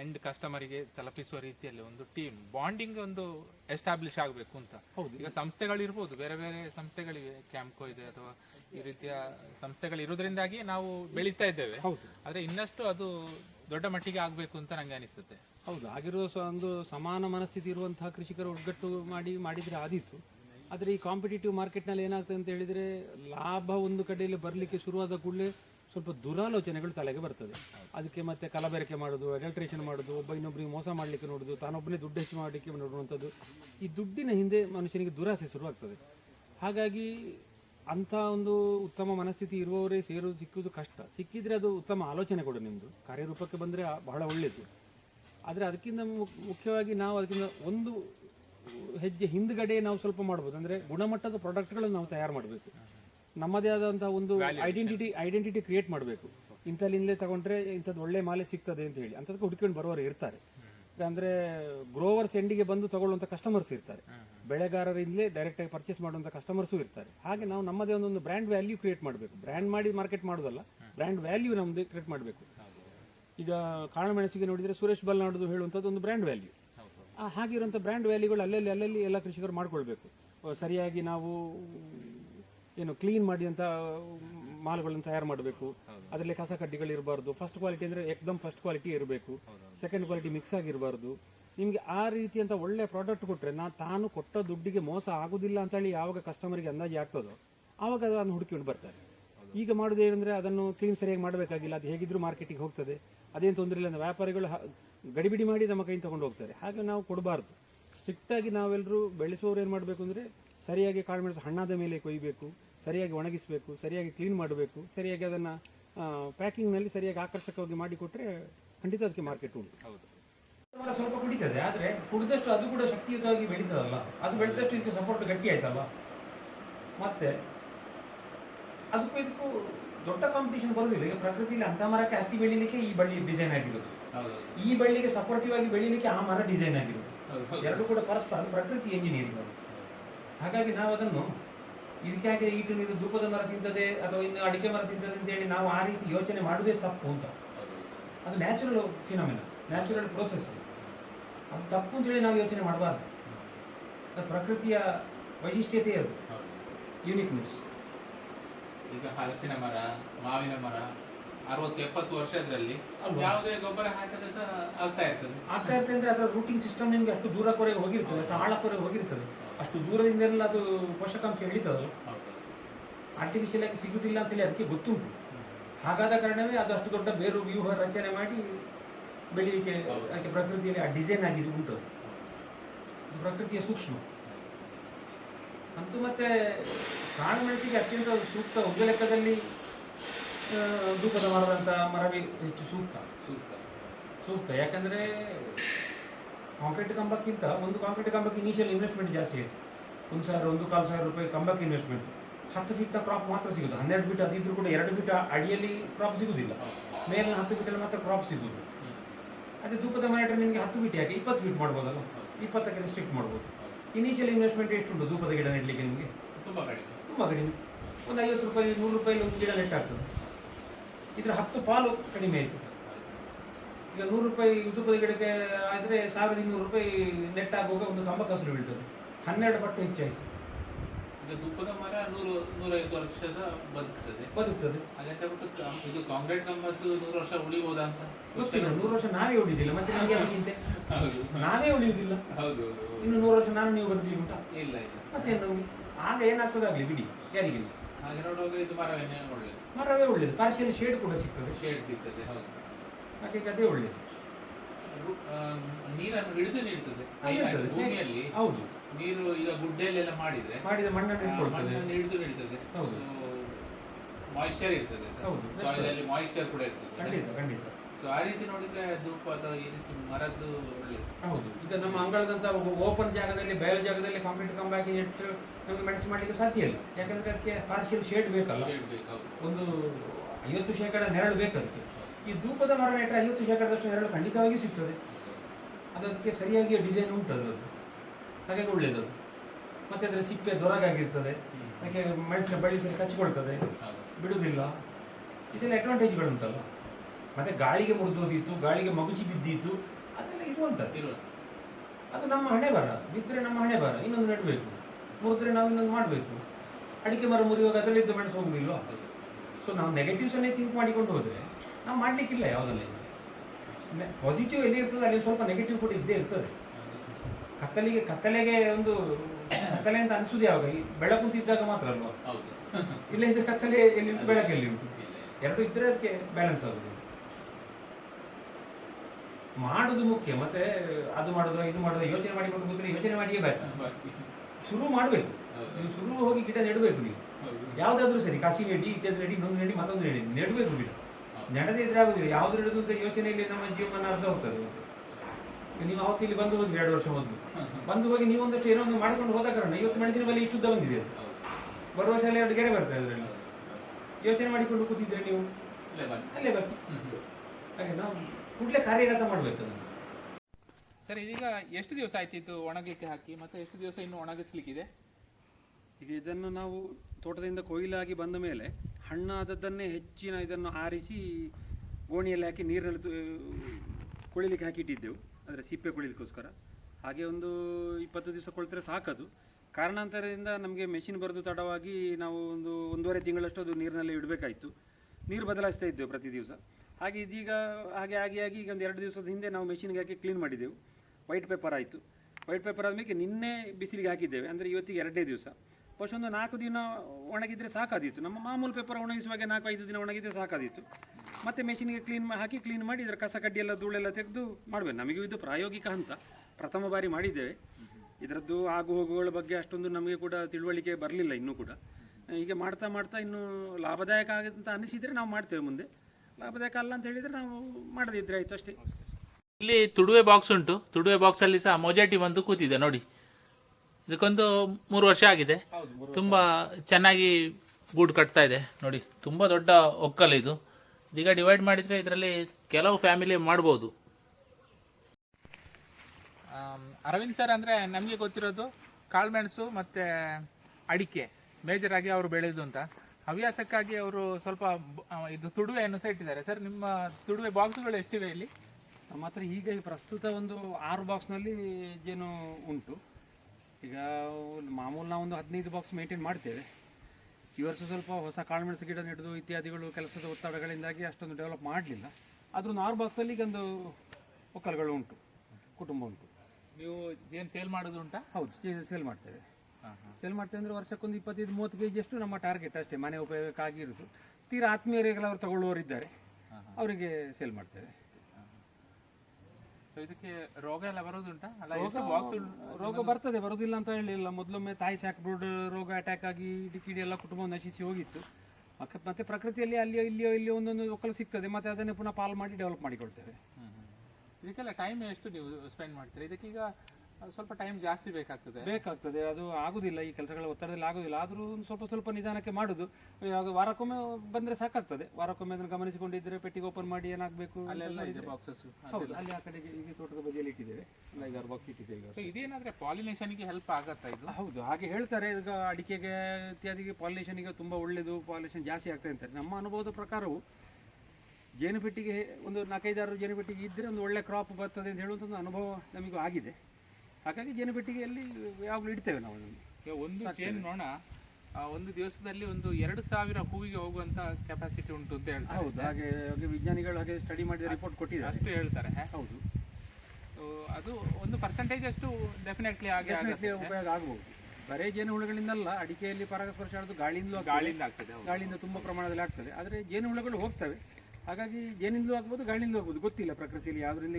ಎಂಡ್ ಕಸ್ಟಮರಿಗೆ ತಲುಪಿಸುವ ರೀತಿಯಲ್ಲಿ ಒಂದು ಟೀಮ್ ಬಾಂಡಿಂಗ್ ಒಂದು ಎಸ್ಟಾಬ್ಲಿಷ್ ಆಗಬೇಕು ಅಂತ. ಹೌದು. ಈಗ ಸಂಸ್ಥೆಗಳಿರ್ಬೋದು ಬೇರೆ ಬೇರೆ ಸಂಸ್ಥೆಗಳಿವೆ ಕ್ಯಾಂಪ್ಕೋ ಇದೆ ಅಥವಾ ಈ ರೀತಿಯ ಸಂಸ್ಥೆಗಳು ಇರೋದ್ರಿಂದಾಗಿ ನಾವು ಬೆಳೀತಾ ಇದ್ದೇವೆ. ಹೌದು. ಆದ್ರೆ ಇನ್ನಷ್ಟು ಅದು ದೊಡ್ಡ ಮಟ್ಟಿಗೆ ಆಗಬೇಕು ಅಂತ ನಂಗೆ ಅನಿಸುತ್ತೆ ಹೌದು ಆಗಿರೋ ಒಂದು ಸಮಾನ ಮನಸ್ಥಿತಿ ಇರುವಂತಹ ಕೃಷಿಕರು ಒಗ್ಗಟ್ಟು ಮಾಡಿ ಮಾಡಿದರೆ ಆದೀತು. ಆದರೆ ಈ ಕಾಂಪಿಟೇಟಿವ್ ಮಾರ್ಕೆಟ್ನಲ್ಲಿ ಏನಾಗ್ತದೆ ಅಂತ ಹೇಳಿದರೆ ಲಾಭ ಒಂದು ಕಡೆಯಲ್ಲಿ ಬರಲಿಕ್ಕೆ ಶುರುವಾದ ಕೂಡಲೇ ಸ್ವಲ್ಪ ದುರಾಲೋಚನೆಗಳು ತಲೆಗೆ ಬರ್ತದೆ. ಅದಕ್ಕೆ ಮತ್ತೆ ಕಲಬೆರಕೆ ಮಾಡೋದು ಅಡಲ್ಟ್ರೇಷನ್ ಮಾಡೋದು, ಒಬ್ಬ ಇನ್ನೊಬ್ಬರಿಗೆ ಮೋಸ ಮಾಡಲಿಕ್ಕೆ ನೋಡೋದು, ತಾನೊಬ್ಬನೇ ದುಡ್ಡು ಹೆಚ್ಚು ಮಾಡಲಿಕ್ಕೆ ನೋಡುವಂಥದ್ದು. ಈ ದುಡ್ಡಿನ ಹಿಂದೆ ಮನುಷ್ಯನಿಗೆ ದುರಾಸೆ ಶುರುವಾಗ್ತದೆ. ಹಾಗಾಗಿ ಅಂಥ ಒಂದು ಉತ್ತಮ ಮನಸ್ಥಿತಿ ಇರುವವರೇ ಸೇರೋದು ಸಿಕ್ಕುವುದು ಕಷ್ಟ. ಸಿಕ್ಕಿದರೆ ಅದು ಉತ್ತಮ ಆಲೋಚನೆ ಕೊಡು ನಿಮ್ಮದು ಕಾರ್ಯರೂಪಕ್ಕೆ ಬಂದರೆ ಬಹಳ ಒಳ್ಳೆಯದು ಆದರೆ ಅದಕ್ಕಿಂತ ಮುಖ್ಯವಾಗಿ ನಾವು ಅದಕ್ಕಿಂತ ಒಂದು ಹೆಜ್ಜೆ ಹಿಂದ್ಗಡೆ ನಾವು ಸ್ವಲ್ಪ ಮಾಡ್ಬೋದು. ಅಂದ್ರೆ ಗುಣಮಟ್ಟದ ಪ್ರಾಡಕ್ಟ್ಗಳನ್ನು ನಾವು ತಯಾರು ಮಾಡಬೇಕು. ನಮ್ಮದೇ ಆದಂತಹ ಒಂದು ಐಡೆಂಟಿಟಿ ಐಡೆಂಟಿಟಿ ಕ್ರಿಯೇಟ್ ಮಾಡಬೇಕು. ಇಂಥಲ್ಲಿಂದಲೇ ತಗೊಂಡ್ರೆ ಇಂಥದ್ದು ಒಳ್ಳೆ ಮಾಲೆ ಸಿಗ್ತದೆ ಅಂತ ಹೇಳಿ. ಅಂಥದಕ್ಕೆ ಹುಡುಕೊಂಡು ಬರೋರು ಇರ್ತಾರೆ. ಅಂದ್ರೆ ಗ್ರೋವರ್ಸ್ ಎಂಡಿಗೆ ಬಂದು ತಗೊಳ್ಳುವಂತ ಕಸ್ಟಮರ್ಸ್ ಇರ್ತಾರೆ. ಬೆಳೆಗಾರರಿಂದಲೇ ಡೈರೆಕ್ಟಾಗಿ ಪರ್ಚೇಸ್ ಮಾಡುವಂತ ಕಸ್ಟಮರ್ಸು ಇರ್ತಾರೆ. ಹಾಗೆ ನಾವು ನಮ್ಮದೇ ಒಂದೊಂದು ಬ್ರ್ಯಾಂಡ್ ವ್ಯಾಲ್ಯೂ ಕ್ರಿಯೇಟ್ ಮಾಡಬೇಕು. ಬ್ರ್ಯಾಂಡ್ ಮಾಡಿ ಮಾರ್ಕೆಟ್ ಮಾಡೋದಲ್ಲ ಬ್ರ್ಯಾಂಡ್ ವ್ಯಾಲ್ಯೂ ನಮ್ದು ಕ್ರಿಯೇಟ್ ಮಾಡಬೇಕು. ಈಗ ಕಾಳುಮೆಣಸಿಗೆ ನೋಡಿದ್ರೆ ಸುರೇಶ್ ಬಲ್ನಾಡುದು ಹೇಳುವಂಥದ್ದು ಒಂದು ಬ್ರ್ಯಾಂಡ್ ವ್ಯಾಲ್ಯೂ ಹಾಗಿರುವಂಥ ಬ್ರ್ಯಾಂಡ್ ವ್ಯಾಲ್ಯೂಗಳು ಅಲ್ಲಲ್ಲಿ ಅಲ್ಲಲ್ಲಿ ಎಲ್ಲ ಕೃಷಿಕರು ಮಾಡ್ಕೊಳ್ಬೇಕು. ಸರಿಯಾಗಿ ನಾವು ಏನು ಕ್ಲೀನ್ ಮಾಡಿದಂಥ ಮಾಲ್ಗಳನ್ನು ತಯಾರು ಮಾಡಬೇಕು. ಅದರಲ್ಲಿ ಕಸ ಕಡ್ಡಿಗಳು ಇರಬಾರ್ದು. ಫಸ್ಟ್ ಕ್ವಾಲಿಟಿ ಅಂದರೆ ಏಕ್ದಮ್ ಫಸ್ಟ್ ಕ್ವಾಲಿಟಿ ಇರಬೇಕು. ಸೆಕೆಂಡ್ ಕ್ವಾಲಿಟಿ ಮಿಕ್ಸ್ ಆಗಿರಬಾರ್ದು. ನಿಮಗೆ ಆ ರೀತಿಯಂಥ ಒಳ್ಳೆ ಪ್ರಾಡಕ್ಟ್ ಕೊಟ್ಟರೆ ನಾನು ತಾನು ಕೊಟ್ಟ ದುಡ್ಡಿಗೆ ಮೋಸ ಆಗೋದಿಲ್ಲ ಅಂತೇಳಿ ಯಾವಾಗ ಕಸ್ಟಮರಿಗೆ ಅಂದಾಜು ಆಗ್ತದೋ ಆವಾಗ ಅದನ್ನು ಹುಡುಕಿಕೊಂಡು ಬರ್ತಾರೆ. ಈಗ ಮಾಡೋದು ಏನಂದ್ರೆ ಅದನ್ನು ಕ್ಲೀನ್ ಸರಿಯಾಗಿ ಮಾಡಬೇಕಾಗಿಲ್ಲ. ಅದು ಹೇಗಿದ್ರೂ ಮಾರ್ಕೆಟಿಗೆ ಹೋಗ್ತದೆ. ಅದೇನು ತೊಂದರೆ ಇಲ್ಲ. ಅಂದ್ರೆ ವ್ಯಾಪಾರಿಗಳು ಗಡಿಬಿಡಿ ಮಾಡಿ ನಮ್ಮ ಕೈಯಿಂದ ತಗೊಂಡು ಹೋಗ್ತಾರೆ. ಹಾಗೆ ನಾವು ಕೊಡಬಾರ್ದು. ಸ್ಟ್ರಿಕ್ಟಾಗಿ ನಾವೆಲ್ಲರೂ ಬೆಳೆಸುವವರು ಏನು ಮಾಡಬೇಕು ಅಂದರೆ ಸರಿಯಾಗಿ ಕಾಳುಮೆಣಸು ಹಣ್ಣಾದ ಮೇಲೆ ಕೊಯ್ಯಬೇಕು ಸರಿಯಾಗಿ ಒಣಗಿಸಬೇಕು, ಸರಿಯಾಗಿ ಕ್ಲೀನ್ ಮಾಡಬೇಕು, ಸರಿಯಾಗಿ ಅದನ್ನು ಪ್ಯಾಕಿಂಗ್ನಲ್ಲಿ ಸರಿಯಾಗಿ ಆಕರ್ಷಕವಾಗಿ ಮಾಡಿಕೊಟ್ರೆ ಖಂಡಿತ ಅದಕ್ಕೆ ಮಾರ್ಕೆಟ್ ಉಂಟು. ಹೌದು. ಸ್ವಲ್ಪ ಕುಡಿತದೆ, ಆದರೆ ಕುಡಿದಷ್ಟು ಅದು ಕೂಡ ಶಕ್ತಿಯುತವಾಗಿ ಬೆಳೀತದಲ್ಲ? ಅದು ಬೆಳೆದಷ್ಟು ಇದಕ್ಕೆ ಸಪೋರ್ಟ್ ಗಟ್ಟಿ ಆಯ್ತಲ್ಲ ಮತ್ತೆ, ಅದಕ್ಕೂ ಇದಕ್ಕೂ ದೊಡ್ಡ ಕಾಂಪಿಟೇಷನ್ ಬರೋದಿಲ್ಲ. ಈಗ ಪ್ರಕೃತಿಯಲ್ಲಿ ಅಂತ ಮರಕ್ಕೆ ಹತ್ತಿ ಬೆಳೀಲಿಕ್ಕೆ ಈ ಬಳ್ಳಿ ಡಿಸೈನ್ ಆಗಿರೋದು. ಈ ಬಳ್ಳಿಗೆ ಸಪೋರ್ಟಿವ್ ಆಗಿ ಬೆಳೀಲಿಕ್ಕೆ ಆ ಮರ ಡಿಸೈನ್ ಹೌದು ಎರಡು ಕೂಡ ಪರಸ್ಪರ ಪ್ರಕೃತಿ ಎಂಜಿನಿಯರಿಂಗ್ ಹಾಗಾಗಿ ನಾವು ಅದನ್ನು ಇದಕ್ಕೆ ಈಟು ನೀರು ಧೂಪದ ಮರ ತಿಂತದೆ ಅಥವಾ ಇನ್ನು ಅಡಿಕೆ ಮರ ತಿಂತದೆ ಅಂತ ಹೇಳಿ ನಾವು ಆ ರೀತಿ ಯೋಚನೆ ಮಾಡುವುದೇ ತಪ್ಪು ಅಂತ. ಅದು ನ್ಯಾಚುರಲ್ ಫಿನಾಮಿನ ನ್ಯಾಚುರಲ್ ಪ್ರೋಸೆಸ್ ಅದು. ತಪ್ಪು ಅಂತೇಳಿ ನಾವು ಯೋಚನೆ ಮಾಡಬಾರ್ದು. ಅದು ಪ್ರಕೃತಿಯ ವೈಶಿಷ್ಟ್ಯತೆ ಅದು. ಯೂನಿಕ್ನೆಸ್ ಈಗ ಹಲಸಿನ ಮರ ಮಾವಿನ ಮರ ಅರವತ್ತು ಎಪ್ಪತ್ತು ವರ್ಷದಲ್ಲಿ ಅಲ್ವಾ? ಯಾವುದೇ ಗೊಬ್ಬರ ಹಾಕಿದ್ರೆ ಸಹ ಆಗ್ತಾ ಇರ್ತದೆ. ಆಗ್ತಾ ಇರ್ತದೆ ಅಂದ್ರೆ ಅದರ ರೂಟಿಂಗ್ ಸಿಸ್ಟಮ್ ನಿಮಗೆ ಅಷ್ಟು ದೂರಕ್ವರೆಗೆ ಹೋಗಿರ್ತದೆ ಅಷ್ಟು ಆಳಕ್ವರೆಗೆ ಹೋಗಿರ್ತದೆ. ಅಷ್ಟು ದೂರದಿಂದೆಲ್ಲ ಅದು ಪೋಷಕಾಂಶ ಇಳಿತದಲ್ಲ ಹೌದು. ಆರ್ಟಿಫಿಷಿಯಲ್ ಆಗಿ ಸಿಗುದಿಲ್ಲ ಅಂತೇಳಿ ಅದಕ್ಕೆ ಗೊತ್ತುಂಟು. ಹಾಗಾದ ಕಾರಣವೇ ಅದು ಅಷ್ಟು ದೊಡ್ಡ ಬೇರು ವ್ಯೂಹ ರಚನೆ ಮಾಡಿ ಬೆಳೀಲಿಕ್ಕೆ ಅದಕ್ಕೆ ಪ್ರಕೃತಿಯಲ್ಲಿ ಆ ಡಿಸೈನ್ ಆಗಿದೆ ಉಂಟು ಅದು. ಇದು ಪ್ರಕೃತಿಯ ಸೂಕ್ಷ್ಮ. ಅಂತೂ ಮತ್ತೆ ಕಾಳು ಮೆಣಸಿಗೆ ಅತ್ಯಂತ ಸೂಕ್ತ ಉಗ್ಗ ಲೆಕ್ಕದಲ್ಲಿ ಧೂಪದ ಮರದಂತ ಮರವೇ ಹೆಚ್ಚು ಸೂಕ್ತ. ಸೂಕ್ತ. ಸೂಕ್ತ. ಯಾಕಂದ್ರೆ ಕಾಂಕ್ರೀಟ್ ಕಂಬಕ್ಕಿಂತ ಒಂದು ಕಾಂಕ್ರೀಟ್ ಕಂಬಕ್ಕೆ ಇನಿಷಿಯಲ್ ಇನ್ವೆಸ್ಟ್ಮೆಂಟ್ ಜಾಸ್ತಿ ಆಯ್ತು. ಒಂದು ಸಾವಿರ ಒಂದು ಕಾಲು ಸಾವಿರ ರೂಪಾಯಿ ಕಂಬಕ್ಕೆ ಇನ್ವೆಸ್ಟ್ಮೆಂಟ್ ಹತ್ತು ಫೀಟ್ನ ಕ್ರಾಪ್ ಮಾತ್ರ ಸಿಗೋದು. ಹನ್ನೆರಡು ಫೀಟ್ ಅದಿದ್ರು ಕೂಡ ಎರಡು ಫೀಟ್ ಅಡಿಯಲ್ಲಿ ಕ್ರಾಪ್ ಸಿಗುದಿಲ್ಲ. ಮೇಲಿನ ಹತ್ತು ಫೀಟಲ್ಲಿ ಮಾತ್ರ ಕ್ರಾಪ್ ಸಿಗುದು ಅದೇ ಧೂಪದ ಮರ ನಿಮಗೆ ಹತ್ತು ಫೀಟ್ ಯಾಕೆ? ಇಪ್ಪತ್ತು ಫೀಟ್ ಮಾಡ್ಬೋದಲ್ಲ ಇಪ್ಪತ್ತಕ್ಕೆ ರಿಸ್ಟ್ರಿಕ್ಟ್ ಮಾಡ್ಬೋದು. ಇನಿಷಿಯಲ್ ಇನ್ವೆಸ್ಟ್ಮೆಂಟ್ ಎಷ್ಟುಂಟು ದೂಪದ ಗಿಡ ನೆಡಲಿಕ್ಕೆ ನಿಮಗೆ? ತುಂಬ ಕಡಿಮೆ. ತುಂಬ ಕಡಿಮೆ. ಒಂದು ಐವತ್ತು ರೂಪಾಯಿ ನೂರು ರೂಪಾಯಿ ಒಂದು ಗಿಡ ನೆಟ್ಟಾಗ್ತದೆ. ಇದರ ಹತ್ತು ಪಾಲು ಕಡಿಮೆ ಆಯಿತು. ಈಗ ನೂರು ರೂಪಾಯಿ ಧೂಪದ ಗಿಡಕ್ಕೆ ಆದರೆ ಸಾವಿರದ ಇನ್ನೂರು ರೂಪಾಯಿ ನೆಟ್ ಆಗುವಾಗ ಒಂದು ಕಂಬ ಕಸರು ಬೀಳ್ತದೆ. ಹನ್ನೆರಡು ಪಟ್ಟು ಹೆಚ್ಚಾಯಿತು. ಈಗ ತುಪ್ಪದ ಮರ ನೂರು ನೂರೈವತ್ತು ವರ್ಷ ಸಹ ಬದುಕ್ತದೆ. ಬದುಕ್ತದೆ. ಅದಕ್ಕೆ ಬಿಟ್ಟು ಇದು ಕಾಂಕ್ರೀಟ್ ಕಂಬದ್ದು ನೂರು ವರ್ಷ ಉಳಿಬೋದಾ ಅಂತ ಗೊತ್ತಿಲ್ಲ ನೂರು ವರ್ಷ ನಾವೇ ಉಳಿದಿಲ್ಲ ಮತ್ತೆ ನಮಗೆ ಹಿಂದೆ. ನಾವೇ ಉಳಿಯುವುದಿಲ್ಲ. ಹೌದು ಇನ್ನು ನೂರು ವರ್ಷ ನಾನು ನೀವು ಬದುಕಲಿ ಉಂಟಾ? ಇಲ್ಲ ಇಲ್ಲ. ಮತ್ತೆ ನಮಗೆ ಆಗ ಆಗಲಿ ಬಿಡಿ ಯಾರಿಗೆ ಹಾಗೆ ನೋಡುವಾಗ ಇದು ಮರವೇನೆ ಒಳ್ಳೆಯದು ಮರವೇ ಒಳ್ಳೇದು. ಕಾಶಿಯಲ್ಲಿ ಶೇಡ್ ಕೂಡ ಸಿಗ್ತದೆ. ಶೇಡ್ ಸಿಗ್ತದೆ ಹೌದು. ಹಾಗಾಗಿ ಅದೇ ಒಳ್ಳೇದು. ನೀರನ್ನು ಹಿಡಿದು ನಿಲ್ತದೆ. ಭೂಮಿಯಲ್ಲಿ ಹೌದು. ನೀರು ಈಗ ಗುಡ್ಡೆಯಲ್ಲೆಲ್ಲ ಮಾಡಿದ್ರೆ ಮಾಡಿದ ಮಣ್ಣನ್ನು ಮಣ್ಣನ್ನು ಹಿಡಿದು ನಿಲ್ತದೆ. ಹೌದು. ಮಾಯಿಶ್ಚರ್ ಇರ್ತದೆ ಹೌದು. ಮಾಯಿಶ್ಚರ್ ಕೂಡ ಇರ್ತದೆ. ಖಂಡಿತ ಖಂಡಿತ. ಸೊ ಆ ರೀತಿ ನೋಡಿದ್ರೆ ಧೂಪ ಅಥವಾ ಈ ರೀತಿ ಮರದ್ದು ಹೌದು. ಈಗ ನಮ್ಮ ಅಂಗಳದಂತ ಓಪನ್ ಜಾಗದಲ್ಲಿ ಬಯಲು ಜಾಗದಲ್ಲಿ ಕಾಂಕ್ರೀಟ್ ಕಂಬ ಹಾಕಿ ನೆಟ್ಟು ನಮಗೆ ಮೆಣಸು ಮಾಡಲಿಕ್ಕೆ ಸಾಧ್ಯ ಇಲ್ಲ. ಯಾಕಂದ್ರೆ ಅದಕ್ಕೆ ಪಾರ್ಶಿಯಲ್ ಶೇಡ್ ಬೇಕಲ್ಲ? ಒಂದು ಐವತ್ತು ಶೇಕಡ ನೆರಳು ಬೇಕದಕ್ಕೆ ಈ ಧೂಪದ ಮರ ನೆಟ್ಟರೆ ಐವತ್ತು ಶೇಕಡದಷ್ಟು ನೆರಳು ಖಂಡಿತವಾಗಿ ಸಿಗ್ತದೆ. ಅದಕ್ಕೆ ಸರಿಯಾಗಿ ಡಿಸೈನ್ ಉಂಟು ಅದರದ್ದು. ಹಾಗಾಗಿ ಒಳ್ಳೆಯದು ಮತ್ತೆ ಅದರ ಸಿಪ್ಪೆ ದೊರಗಾಗಿರ್ತದೆ. ಯಾಕೆ ಅದಕ್ಕೆ ಮೆಣಸಿನ ಬಳ್ಳಿ ಸರಿ ಕಚ್ಕೊಳ್ತದೆ ಬಿಡುವುದಿಲ್ಲ. ಇದೆಲ್ಲ ಅಡ್ವಾಂಟೇಜ್ಗಳು ಉಂಟಲ್ಲ ಮತ್ತೆ ಗಾಳಿಗೆ ಮುರಿದೋದಿತ್ತು ಗಾಳಿಗೆ ಮಗುಚಿ ಬಿದ್ದಿತ್ತು ಅದೆಲ್ಲ ಇರುವಂಥದ್ದು. ಇರುವ ಅದು ನಮ್ಮ ಹಣೆ ಬರ ಬಿದ್ದರೆ ನಮ್ಮ ಹಣೆ ಬರ ಇನ್ನೊಂದು ನೆಡಬೇಕು. ಮುರಿದ್ರೆ ನಾವು ಇನ್ನೊಂದು ಮಾಡಬೇಕು. ಅಡಿಕೆ ಮರ ಮುರಿಯುವಾಗ ಅದರಲ್ಲಿದ್ದು ಮೆಣಸು ಹೋಗುದಿಲ್ವಾ? ಸೊ ನಾವು ನೆಗೆಟಿವ್ಸನ್ನೇ ಥಿಂಕ್ ಮಾಡಿಕೊಂಡು ಹೋದರೆ ನಾವು ಮಾಡಲಿಕ್ಕಿಲ್ಲ ಯಾವುದಲ್ಲ ಪಾಸಿಟಿವ್ ಎಲ್ಲಿ ಇರ್ತದೆ ಅಲ್ಲಿ ಸ್ವಲ್ಪ ನೆಗೆಟಿವ್ ಕೂಡ ಇದ್ದೇ ಇರ್ತದೆ. ಕತ್ತಲಿಗೆ ಕತ್ತಲೆಗೆ ಒಂದು ಕತ್ತಲೆ ಅಂತ ಅನ್ಸುದು ಯಾವಾಗ ಈ ಬೆಳಕು ಇದ್ದಾಗ ಮಾತ್ರ ಅಲ್ವಾ? ಇಲ್ಲ ಇದ್ರೆ ಕತ್ತಲೆ ಎಲ್ಲಿ ಉಂಟು? ಬೆಳಕು ಎಲ್ಲಿ ಉಂಟು ಎರಡು ಇದ್ರೆ ಅದಕ್ಕೆ ಬ್ಯಾಲೆನ್ಸ್ ಆಗುದು ಮಾಡುದು ಮುಖ್ಯ ಮತ್ತೆ ಅದು ಮಾಡುದು ಇದು ಮಾಡುದು ಯೋಚನೆ ಮಾಡಿ ಕೂತ್ರೆ ಯೋಚನೆ ಮಾಡಿಯೇ ಬೇಕು. ಶುರು ಮಾಡಬೇಕು. ನೀವು ಶುರು ಹೋಗಿ ಗಿಡ ನೆಡಬೇಕು ನೀವು. ಯಾವ್ದಾದ್ರು ಸರಿ ಕಸಿ ನೆಡಿ ಇತ್ಯಾದಿ ನೆಡಿ ಇನ್ನೊಂದು ನೆಡಿ ಮತ್ತೊಂದು ನೆಡಿ ನೆಡಬೇಕು ಗಿಡ. ನೆಡದೇ ಇದ್ರೆ ಆಗುದಿಲ್ಲ. ಯಾವ್ದು ನೆಡದು ಅಂತ ಯೋಚನೆಯಲ್ಲಿ ನಮ್ಮ ಜೀವನ ಅರ್ಧ ಹೋಗ್ತದೆ. ನೀವು ಅವತ್ತು ಇಲ್ಲಿ ಬಂದು ಹೋದ್ರಿ ಎರಡು ವರ್ಷ ಮೊದಲು ಬಂದು ಹೋಗಿ ನೀವು ಒಂದಷ್ಟು ಏನೋ ಒಂದು ಮಾಡ್ಕೊಂಡು ಹೋದ ಕಾರಣ ಇವತ್ತು ಮೆಣಸಿನ ಬಲಿ ಇಷ್ಟುದ್ದ ಬಂದಿದೆ. ಬರುವ ವರ್ಷ ಎರಡು ಗೆರೆ ಬರ್ತದೆ ಅದರಲ್ಲಿ. ಯೋಚನೆ ಮಾಡಿಕೊಂಡು ಕೂತಿದ್ರೆ ನೀವು? ಅಲ್ಲೇ ಬಾಕಿ. ಹಾಗೆ ನಾವು ಕೂಡಲೇ ಕಾರ್ಯಗತ ಮಾಡಬೇಕು ಅದನ್ನು. ಸರ್ ಇದೀಗ ಎಷ್ಟು ದಿವಸ ಆಯ್ತಿತ್ತು ಇದು ಒಣಗಲಿಕ್ಕೆ ಹಾಕಿ? ಮತ್ತೆ ಎಷ್ಟು ದಿವಸ ಇನ್ನು ಒಣಗಿಸ್ಲಿಕ್ಕಿದೆ? ಈಗ ಇದನ್ನು ನಾವು ತೋಟದಿಂದ ಕೊಯ್ಲಾಗಿ ಬಂದ ಮೇಲೆ ಹಣ್ಣಾದದ್ದನ್ನೇ ಹೆಚ್ಚಿನ ಇದನ್ನು ಆರಿಸಿ ಗೋಣಿಯಲ್ಲಿ ಹಾಕಿ ನೀರಿನಲ್ಲಿ ತು- ಕೊಳಿಲಿಕ್ಕೆ ಹಾಕಿಟ್ಟಿದ್ದೆವು. ಅಂದರೆ ಸಿಪ್ಪೆ ಕೊಳಿಲಿಕ್ಕೋಸ್ಕರ ಹಾಗೆ ಒಂದು ಇಪ್ಪತ್ತು ದಿವಸ ಕೊಳ್ತರೆ ಸಾಕದು. ಕಾರಣಾಂತರದಿಂದ ನಮಗೆ ಮೆಷಿನ್ ಬರೆದು ತಡವಾಗಿ ನಾವು ಒಂದು ಒಂದೂವರೆ ತಿಂಗಳಷ್ಟು ಅದು ನೀರಿನಲ್ಲಿ ಇಡಬೇಕಾಯಿತು. ನೀರು ಬದಲಾಯಿಸ್ತಾ ಇದ್ದೆವು ಪ್ರತಿ ದಿವಸ. ಹಾಗೆ ಇದೀಗ, ಹಾಗೆ ಹಾಗೆ ಆಗಿ ಈಗ ಒಂದು ಎರಡು ದಿವಸದ ಹಿಂದೆ ನಾವು ಮೆಷಿನ್ಗೆ ಹಾಕಿ ಕ್ಲೀನ್ ಮಾಡಿದ್ದೆವು ವೈಟ್ ಪೇಪರ್ ಆಯಿತು. ವೈಟ್ ಪೇಪರ್ ಆದಮೇಲೆ ನಿನ್ನೆ ಬಿಸಿಲಿಗೆ ಹಾಕಿದ್ದೇವೆ. ಅಂದರೆ ಇವತ್ತಿಗೆ ಎರಡನೇ ದಿವಸ. ಬಹುಶಃ ಒಂದು ನಾಲ್ಕು ದಿನ ಒಣಗಿದರೆ ಸಾಕಾದಿತ್ತು ನಮ್ಮ ಮಾಮೂಲು ಪೇಪರ್ ಒಣಗಿಸುವಾಗ ನಾಲ್ಕು ಐದು ದಿನ ಒಣಗಿದ್ರೆ ಸಾಕಾದಿತ್ತು ಮತ್ತೆ ಮೆಷಿನ್ಗೆ ಕ್ಲೀನ್ ಹಾಕಿ ಕ್ಲೀನ್ ಮಾಡಿ ಇದರ ಕಸ ಕಡ್ಡಿ ಎಲ್ಲ, ಧೂಳೆಲ್ಲ ತೆಗೆದು ಮಾಡಬೇಕು. ನಮಗೂ ಇದು ಪ್ರಾಯೋಗಿಕ ಹಂತ. ಪ್ರಥಮ ಬಾರಿ ಮಾಡಿದ್ದೇವೆ. ಇದರದ್ದು ಆಗು ಹೋಗುಗಳ ಬಗ್ಗೆ ಅಷ್ಟೊಂದು ನಮಗೆ ಕೂಡ ತಿಳುವಳಿಕೆ ಬರಲಿಲ್ಲ ಇನ್ನೂ ಕೂಡ. ಹೀಗೆ ಮಾಡ್ತಾ ಮಾಡ್ತಾ ಇನ್ನೂ ಲಾಭದಾಯಕ ಆಗುತ್ತೆ ಅಂತ ಅನಿಸಿದರೆ ನಾವು ಮಾಡ್ತೇವೆ ಮುಂದೆ. ಲಾಭದಾಯಕ ಅಲ್ಲ ಅಂತ ಹೇಳಿದ್ರೆ ನಾವು ಮಾಡದಿದ್ರೆ ಆಯ್ತು ಅಷ್ಟೇ. ಇಲ್ಲಿ ತುಡುವೆ ಬಾಕ್ಸ್ ಉಂಟು. ತುಡುವೆ ಬಾಕ್ಸ್ ಅಲ್ಲಿ ಸಹ ಮೊಜಾಟಿ ಬಂದು ಕೂತಿದೆ ನೋಡಿ. ಇದಕ್ಕೊಂದು ಮೂರು ವರ್ಷ ಆಗಿದೆ. ತುಂಬಾ ಚೆನ್ನಾಗಿ ಗೂಡು ಕಟ್ತಾ ಇದೆ ನೋಡಿ. ತುಂಬಾ ದೊಡ್ಡ ಒಕ್ಕಲು ಇದು. ಈಗ ಡಿವೈಡ್ ಮಾಡಿದ್ರೆ ಇದರಲ್ಲಿ ಕೆಲವು ಫ್ಯಾಮಿಲಿ ಮಾಡ್ಬೋದು. ಅರವಿಂದ್ ಸರ್ ಅಂದ್ರೆ ನಮಗೆ ಗೊತ್ತಿರೋದು ಕಾಳುಮೆಣಸು ಮತ್ತೆ ಅಡಿಕೆ. ಮೇಜರ್ ಆಗಿ ಅವರು ಬೆಳೆದು ಅಂತ. ಹವ್ಯಾಸಕ್ಕಾಗಿ ಅವರು ಸ್ವಲ್ಪ ಆ, ಇದು ತುಡುವೆಯನ್ನು ಸಹ ಇಟ್ಟಿದ್ದಾರೆ ಸರ್ ನಿಮ್ಮ ತುಡುವೆ ಬಾಕ್ಸ್ಗಳು ಎಷ್ಟಿವೆ ಇಲ್ಲಿ? ನಮ್ಮ ಹತ್ರ ಈಗ ಈ ಪ್ರಸ್ತುತ ಒಂದು ಆರು ಬಾಕ್ಸ್ನಲ್ಲಿ ಜೇನು ಉಂಟು. ಈಗ ಮಾಮೂಲು ನಾವು ಒಂದು ಹದಿನೈದು ಬಾಕ್ಸ್ ಮೇಂಟೈನ್ ಮಾಡ್ತೇವೆ. ಈ ವರ್ಷ ಸ್ವಲ್ಪ ಹೊಸ ಕಾಳುಮೆಣಸು ಗಿಡ ನೆಡೋದು ಇತ್ಯಾದಿಗಳು ಕೆಲಸದ ಒತ್ತಡಗಳಿಂದಾಗಿ ಅಷ್ಟೊಂದು ಡೆವಲಪ್ ಮಾಡಲಿಲ್ಲ. ಆದರೂ ಒಂದು ಆರು ಬಾಕ್ಸಲ್ಲಿ ಈಗ ಒಂದು ಒಕ್ಕಲುಗಳು ಉಂಟು ಕುಟುಂಬ ಉಂಟು. ನೀವು ಏನು ಸೇಲ್ ಮಾಡೋದು ಉಂಟಾ? ಹೌದು ಸೇಲ್ ಮಾಡ್ತೇವೆ. ಸೇಲ್ ಮಾಡ್ತೇವೆ ಅಂದ್ರೆ ವರ್ಷಕ್ಕೊಂದು ಇಪ್ಪತ್ತೈದು ಮೂವತ್ತು ಕೆ ಜಿ ಅಷ್ಟು ನಮ್ಮ ಟಾರ್ಗೆಟ್ ಅಷ್ಟೇ ಮನೆ ಉಪಯೋಗಕ್ಕಾಗಿ ಇರೋದು ತೀರಾ ಆತ್ಮೀಯರಿಗೆಲ್ಲ ಅವ್ರು ತಗೊಳ್ಳುವವರಿದ್ದಾರೆ. ಅವರಿಗೆ ಸೇಲ್ ಮಾಡ್ತೇವೆ. ಸೊ ಇದಕ್ಕೆ ರೋಗ ಎಲ್ಲ ಬರೋದುಂಟಾ ರೋಗ ಬರ್ತದೆ ಬರೋದಿಲ್ಲ ಅಂತ ಹೇಳಿಲ್ಲ. ಮೊದಲೊಮ್ಮೆ ತಾಯಿ ಸಾಕ್ಬ್ರೂಡ್ ರೋಗ ಅಟ್ಯಾಕ್ ಆಗಿ ಇಡೀ ಕಿಡಿ ಎಲ್ಲ ಕುಟುಂಬ ನಶಿಸಿ ಹೋಗಿತ್ತು. ಮತ್ತೆ ಪ್ರಕೃತಿಯಲ್ಲಿ ಅಲ್ಲಿ ಇಲ್ಲಿಯೋ ಇಲ್ಲಿ ಒಂದೊಂದು ಒಕ್ಕಲು ಸಿಗ್ತದೆ. ಮತ್ತೆ ಅದನ್ನೇ ಪುನಃ ಪಾಲ್ ಮಾಡಿ ಡೆವಲಪ್ ಮಾಡಿಕೊಳ್ತೇವೆ. ಇದಕ್ಕೆಲ್ಲ ಟೈಮ್ ಎಷ್ಟು ನೀವು ಸ್ಪೆಂಡ್ ಮಾಡ್ತೀರಿ? ಇದಕ್ಕೀಗ ಸ್ವಲ್ಪ ಟೈಮ್ ಜಾಸ್ತಿ ಬೇಕಾಗ್ತದೆ. ಬೇಕಾಗ್ತದೆ ಅದು ಆಗುದಿಲ್ಲ ಈ ಕೆಲಸಗಳ ಒತ್ತಡದಲ್ಲಿ ಆಗುದಿಲ್ಲ. ಆದರೂ ಒಂದು ಸ್ವಲ್ಪ ಸ್ವಲ್ಪ ನಿಧಾನಕ್ಕೆ ಮಾಡುದು. ವಾರಕ್ಕೊಮ್ಮೆ ಬಂದ್ರೆ ಸಾಕಾಗ್ತದೆ. ವಾರಕ್ಕೊಮ್ಮೆ ಅದನ್ನು ಗಮನಿಸಿಕೊಂಡಿದ್ರೆ ಪೆಟ್ಟಿಗೆ ಓಪನ್ ಮಾಡಿ ಏನಾಗಬೇಕು ಅಲ್ಲೆಲ್ಲ ಇದೆ ಬಾಕ್ಸಸ್ ಹೌದು ಅಲ್ಲಿ ಆ ಕಡೆಗೆ ಈಗ ತೋಟದ ಬದಿಯಲ್ಲಿ ಇಟ್ಟಿದ್ದೇವೆ. ಒಂದು ಐದಾರು ಬಾಕ್ಸ್ ಇಟ್ಟಿದ್ದೇವೆ ಈಗ. ಇದೇನಾದ್ರೆ ಪಾಲಿನೇಷನ್ಗೆ ಹೆಲ್ಪ್ ಆಗತ್ತಾ ಇದು? ಹೌದು ಹಾಗೆ ಹೇಳ್ತಾರೆ. ಈಗ ಅಡಿಕೆಗೆ ಇತ್ಯಾದಿಗೆ ಪಾಲಿನೇಷನ್ಗೆ ತುಂಬಾ ಒಳ್ಳೇದು ಪಾಲಿನೇಷನ್ ಜಾಸ್ತಿ ಆಗ್ತದೆ ಅಂತಾರೆ ನಮ್ಮ ಅನುಭವದ ಪ್ರಕಾರವು ಜೇನುಪೆಟ್ಟಿಗೆ ಒಂದು ನಾಲ್ಕೈದಾರು ಜೇನುಪೆಟ್ಟಿಗೆ ಇದ್ದರೆ ಒಂದು ಒಳ್ಳೆ ಕ್ರಾಪ್ ಬರ್ತದೆ ಅಂತ ಹೇಳುವಂಥ ಒಂದು ಅನುಭವ ನಮಗೂ ಆಗಿದೆ. ಹಾಗಾಗಿ ಜೇನುಪೆಟ್ಟಿಗೆಯಲ್ಲಿ ಯಾವಾಗಲೂ ಇಡ್ತೇವೆ ನಾವು ಅದನ್ನು. ಈಗ ಒಂದು ಜೇನು ನೋಣ ಆ, ಒಂದು ದಿವಸದಲ್ಲಿ ಒಂದು ಎರಡು ಸಾವಿರ ಹೂವಿಗೆ ಹೋಗುವಂತ ಕೆಪಾಸಿಟಿ ಉಂಟು ಅಂತ ಹೇಳ್ತಾರೆ. ಹೌದು ಹಾಗೆ ಹಾಗೆ ವಿಜ್ಞಾನಿಗಳು ಹಾಗೆ ಸ್ಟಡಿ ಮಾಡಿದ ರಿಪೋರ್ಟ್ ಕೊಟ್ಟಿದ್ದಾರೆ. ಅಷ್ಟು ಹೇಳ್ತಾರೆ. ಹೌದು. ಅದು ಒಂದು ಪರ್ಸೆಂಟೇಜ್ ಅಷ್ಟು ಡೆಫಿನೆಟ್ಲಿ ಹಾಗೆ ಉಪಯೋಗ ಆಗಬಹುದು ಬರೇ ಜೇನುಹುಳುಗಳಿಂದಲ್ಲ ಅಡಿಕೆಯಲ್ಲಿ ಪರಾಗಸ್ಪರ್ಶ ಆಡೋದು ಗಾಳಿಯಿಂದ ಆಗ್ತದೆ. ಗಾಳಿಯಿಂದ ಆಗ್ತದೆ ಹೌದು. ಗಾಳಿಯಿಂದ ತುಂಬ ಪ್ರಮಾಣದಲ್ಲಿ ಆಗ್ತದೆ. ಆದರೆ ಜೇನುಹುಳುಗಳು ಹೋಗ್ತವೆ. ಹಾಗಾಗಿ ಏನಿಂದಲೂ ಆಗ್ಬೋದು ಗಾಳಿಯಿಂದಲೂ ಆಗ್ಬೋದು. ಗೊತ್ತಿಲ್ಲ ಪ್ರಕೃತಿಯಲ್ಲಿ ಯಾವುದರಿಂದ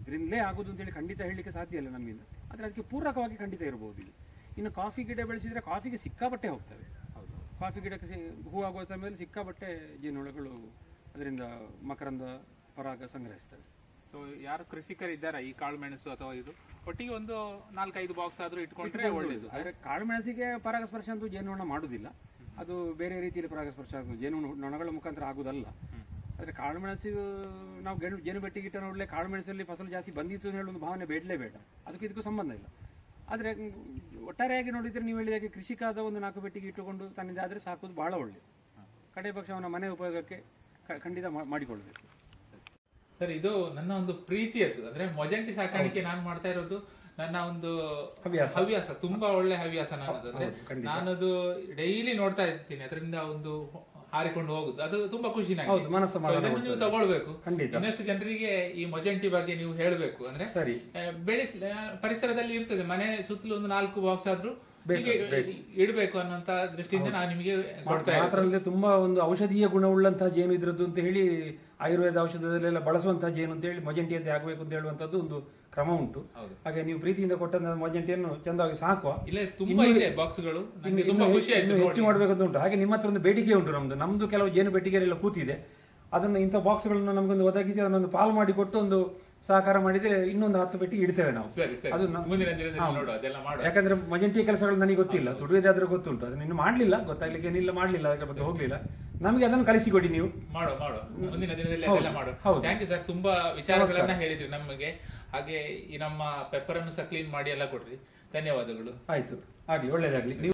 ಇದರಿಂದಲೇ ಆಗೋದು ಅಂತೇಳಿ ಖಂಡಿತ ಹೇಳಲಿಕ್ಕೆ ಸಾಧ್ಯ ಇಲ್ಲ ನಮ್ಮಿಂದ. ಆದರೆ ಅದಕ್ಕೆ ಪೂರಕವಾಗಿ ಖಂಡಿತ ಇರಬಹುದು ಇಲ್ಲಿ. ಇನ್ನು ಕಾಫಿ ಗಿಡ ಬೆಳೆಸಿದರೆ ಕಾಫಿಗೆ ಸಿಕ್ಕಾಪಟ್ಟೆ ಹೋಗ್ತವೆ. ಹೌದು. ಕಾಫಿ ಗಿಡಕ್ಕೆ ಹೂ ಆಗುವ ಸಮಯದಲ್ಲಿ ಸಿಕ್ಕಾಪಟ್ಟೆ ಜೇನುಹುಳುಗಳು ಅದರಿಂದ ಮಕರಂದ ಪರಾಗ ಸಂಗ್ರಹಿಸ್ತವೆ. ಸೊ ಯಾರು ಕೃಷಿಕರಿದ್ದಾರೆ ಈ ಕಾಳುಮೆಣಸು ಅಥವಾ ಇದು? ಒಟ್ಟಿಗೆ ಒಂದು ನಾಲ್ಕೈದು ಬಾಕ್ಸ್ ಆದ್ರೂ ಇಟ್ಕೊಂಡ್ರೆ ಒಳ್ಳೇದು. ಆದರೆ ಕಾಳುಮೆಣಸಿಗೆ ಪರಾಗಸ್ಪರ್ಶ ಅಂತೂ ಜೇನುನೊಣ ಮಾಡುವುದಿಲ್ಲ. ಅದು ಬೇರೆ ರೀತಿಯಲ್ಲಿ ಪರಾಗಸ್ಪರ್ಶ ಆಗುವುದು. ಜೇನು ನೊಣಗಳ ಮುಖಾಂತರ ಆಗುವುದಲ್ಲ. ಆದರೆ ಮೆಣಸು ನಾವು ಗೆಣು ಜೇನು ಬೆಟ್ಟಿಗಿಟ್ಟ ನೋಡಲೇ ಕಾಳುಮೆಣಸಲ್ಲಿ ಫಸಲು ಜಾಸ್ತಿ ಬಂದಿತ್ತು ಅಂತ ಹೇಳೋ ಒಂದು ಭಾವನೆ ಬೇಡಲೇಬೇಡ ಅದಕ್ಕೆ ಇದಕ್ಕೂ ಸಂಬಂಧ ಇಲ್ಲ. ಆದರೆ ಒಟ್ಟಾರೆಯಾಗಿ ನೋಡಿದರೆ ನೀವು ಹೇಳಿದಾಗೆ ಕೃಷಿಕಾದ ಒಂದು ನಾಲ್ಕು ಬೆಟ್ಟಿಗೆ ಇಟ್ಟುಕೊಂಡು ತನ್ನಿಂದ ಆದರೆ ಸಾಕೋದು ಭಾಳ ಒಳ್ಳೆ. ಕಡೆ ಪಕ್ಷ ಅವನ ಮನೆ ಉಪಯೋಗಕ್ಕೆ ಖಂಡಿತ ಮಾಡಿಕೊಳ್ಬೇಕು ಸರ್ ಇದು ನನ್ನ ಒಂದು ಪ್ರೀತಿ ಅದು. ಅಂದ್ರೆ ಮೊಜಂಟಿ ಸಾಕಾಣಿಕೆ ನಾನು ಮಾಡ್ತಾ ಇರೋದು ನನ್ನ ಒಂದು ಹವ್ಯಾಸ. ಹವ್ಯಾಸ ತುಂಬಾ ಒಳ್ಳೆ ಹವ್ಯಾಸ ನನ್ನದು. ಅಂದ್ರೆ ನಾನದು ಡೈಲಿ ನೋಡ್ತಾ ಇರ್ತೀನಿ. ಅದರಿಂದ ಒಂದು ಹಾರಿಕೊಂಡು ಹೋಗುದು. ಅದು ತುಂಬಾ ಖುಷಿ ಹೌದು ಮನಸ್ಸು ನೀವು ತಗೊಳ್ಬೇಕು. ಖಂಡಿತ. ಇನ್ನಷ್ಟು ಜನರಿಗೆ ಈ ಮೊಜಂಟಿ ಬಗ್ಗೆ ನೀವು ಹೇಳಬೇಕು ಅಂದ್ರೆ ಸರಿ. ಬೆಳೆಸಿ ಪರಿಸರದಲ್ಲಿ ಇರ್ತದೆ. ಮನೆ ಸುತ್ತಲೂ ಒಂದು ನಾಲ್ಕು ಬಾಕ್ಸ್ ಆದ್ರೂ ಇಡಬೇಕು ಅನ್ನೋಂತ ದೃಷ್ಟಿಯಿಂದ ನಾನು ನಿಮಗೆ ಕೊಡ್ತಾ ತುಂಬಾ ಒಂದು ಔಷಧೀಯ ಗುಣವುಳ್ಳಂತಹ ಜೇನು ಇದ್ರದ್ದು ಅಂತ ಹೇಳಿ ಆಯುರ್ವೇದ ಔಷಧದಲ್ಲೆಲ್ಲ ಬಳಸುವಂತಹ ಜೇನು ಅಂತ ಹೇಳಿ ಮೊಜಂಟಿಯಂತೆ ಆಗಬೇಕು ಅಂತ ಹೇಳುವಂತದ್ದು ಒಂದು ಕ್ರಮ ಉಂಟು. ಹಾಗೆ ನೀವು ಪ್ರೀತಿಯಿಂದ ಕೊಟ್ಟಂತ ಮೊಜೆಂಟಿಯನ್ನು ಚಂದವಾಗಿ ಸಾಕುವ. ಇಲ್ಲ ತುಂಬಾ ಇದೆ ಬಾಕ್ಸ್ಗಳು. ನನಗೆ ತುಂಬಾ ಖುಷಿ ಆಯ್ತು. ಹೆಚ್ಚು ಮಾಡಬೇಕು ಅಂತ ಉಂಟು. ಹಾಗೆ ನಿಮ್ಮ ಹತ್ರ ಒಂದು ಬೇಡಿಕೆ ಉಂಟು ನಮ್ದು. ನಮ್ದು ಕೆಲವು ಜೇನು ಪೆಟ್ಟಿಗೆಲ್ಲ ಕೂತಿದೆ. ಅದನ್ನು ಇಂಥ ಬಾಕ್ಸ್ಗಳನ್ನು ನಮಗೊಂದು ಒದಗಿಸಿ ಅದನ್ನೊಂದು ಪಾಲ್ ಮಾಡಿ ಕೊಟ್ಟು ಒಂದು ಸಹಕಾರ ಮಾಡಿದ್ರೆ ಇನ್ನೊಂದು ಹತ್ತು ಪೆಟ್ಟಿ ಇಡ್ತೇವೆ ನಾವು. ಸರಿ ಸರಿ. ಅದು ನ- ಮುಂದಿನ ದಿನದಲ್ಲಿ ನೋಡುವ ಅದೆಲ್ಲ ಮಾಡುವ. ಯಾಕಂದ್ರೆ ಮಜೆಂಟಿ ಕೆಲಸಗಳು ನನಗೆ ಗೊತ್ತಿಲ್ಲ ತುಡುವುದಾದ್ರೆ ಗೊತ್ತುಂಟು. ಅದನ್ನ ಇನ್ನು ಮಾಡ್ಲಿಲ್ಲ ಗೊತ್ತಾಗ್ಲಿಕ್ಕೆ ಏನಿಲ್ಲ ಮಾಡ್ಲಿಲ್ಲ ಅದರ ಬಗ್ಗೆ ಹೋಗ್ಲಿಲ್ಲ. ನಮಗೆ ಅದನ್ನು ಕಲಿಸಿಕೊಡಿ ನೀವು. ಮಾಡುವ ಮಾಡುವ. ಮುಂದಿನ ದಿನದಲ್ಲಿ ಹೌದು, ಅದೆಲ್ಲ ಮಾಡುವ. ಹೌದು. ಥ್ಯಾಂಕ್ ಯು ಸರ್ ತುಂಬಾ ವಿಚಾರಗಳನ್ನ ಹೇಳಿದ್ರಿ ನಮಗೆ. ಹಾಗೆ ಈ ನಮ್ಮ ಪೆಪ್ಪರ್ ಅನ್ನು ಸಹ ಕ್ಲೀನ್ ಮಾಡಿ ಎಲ್ಲ ಕೊಡ್ರಿ. ಧನ್ಯವಾದಗಳು. ಆಯ್ತು. ಆಗ್ಲಿ ಒಳ್ಳೇದಾಗ್ಲಿ. ನೀವು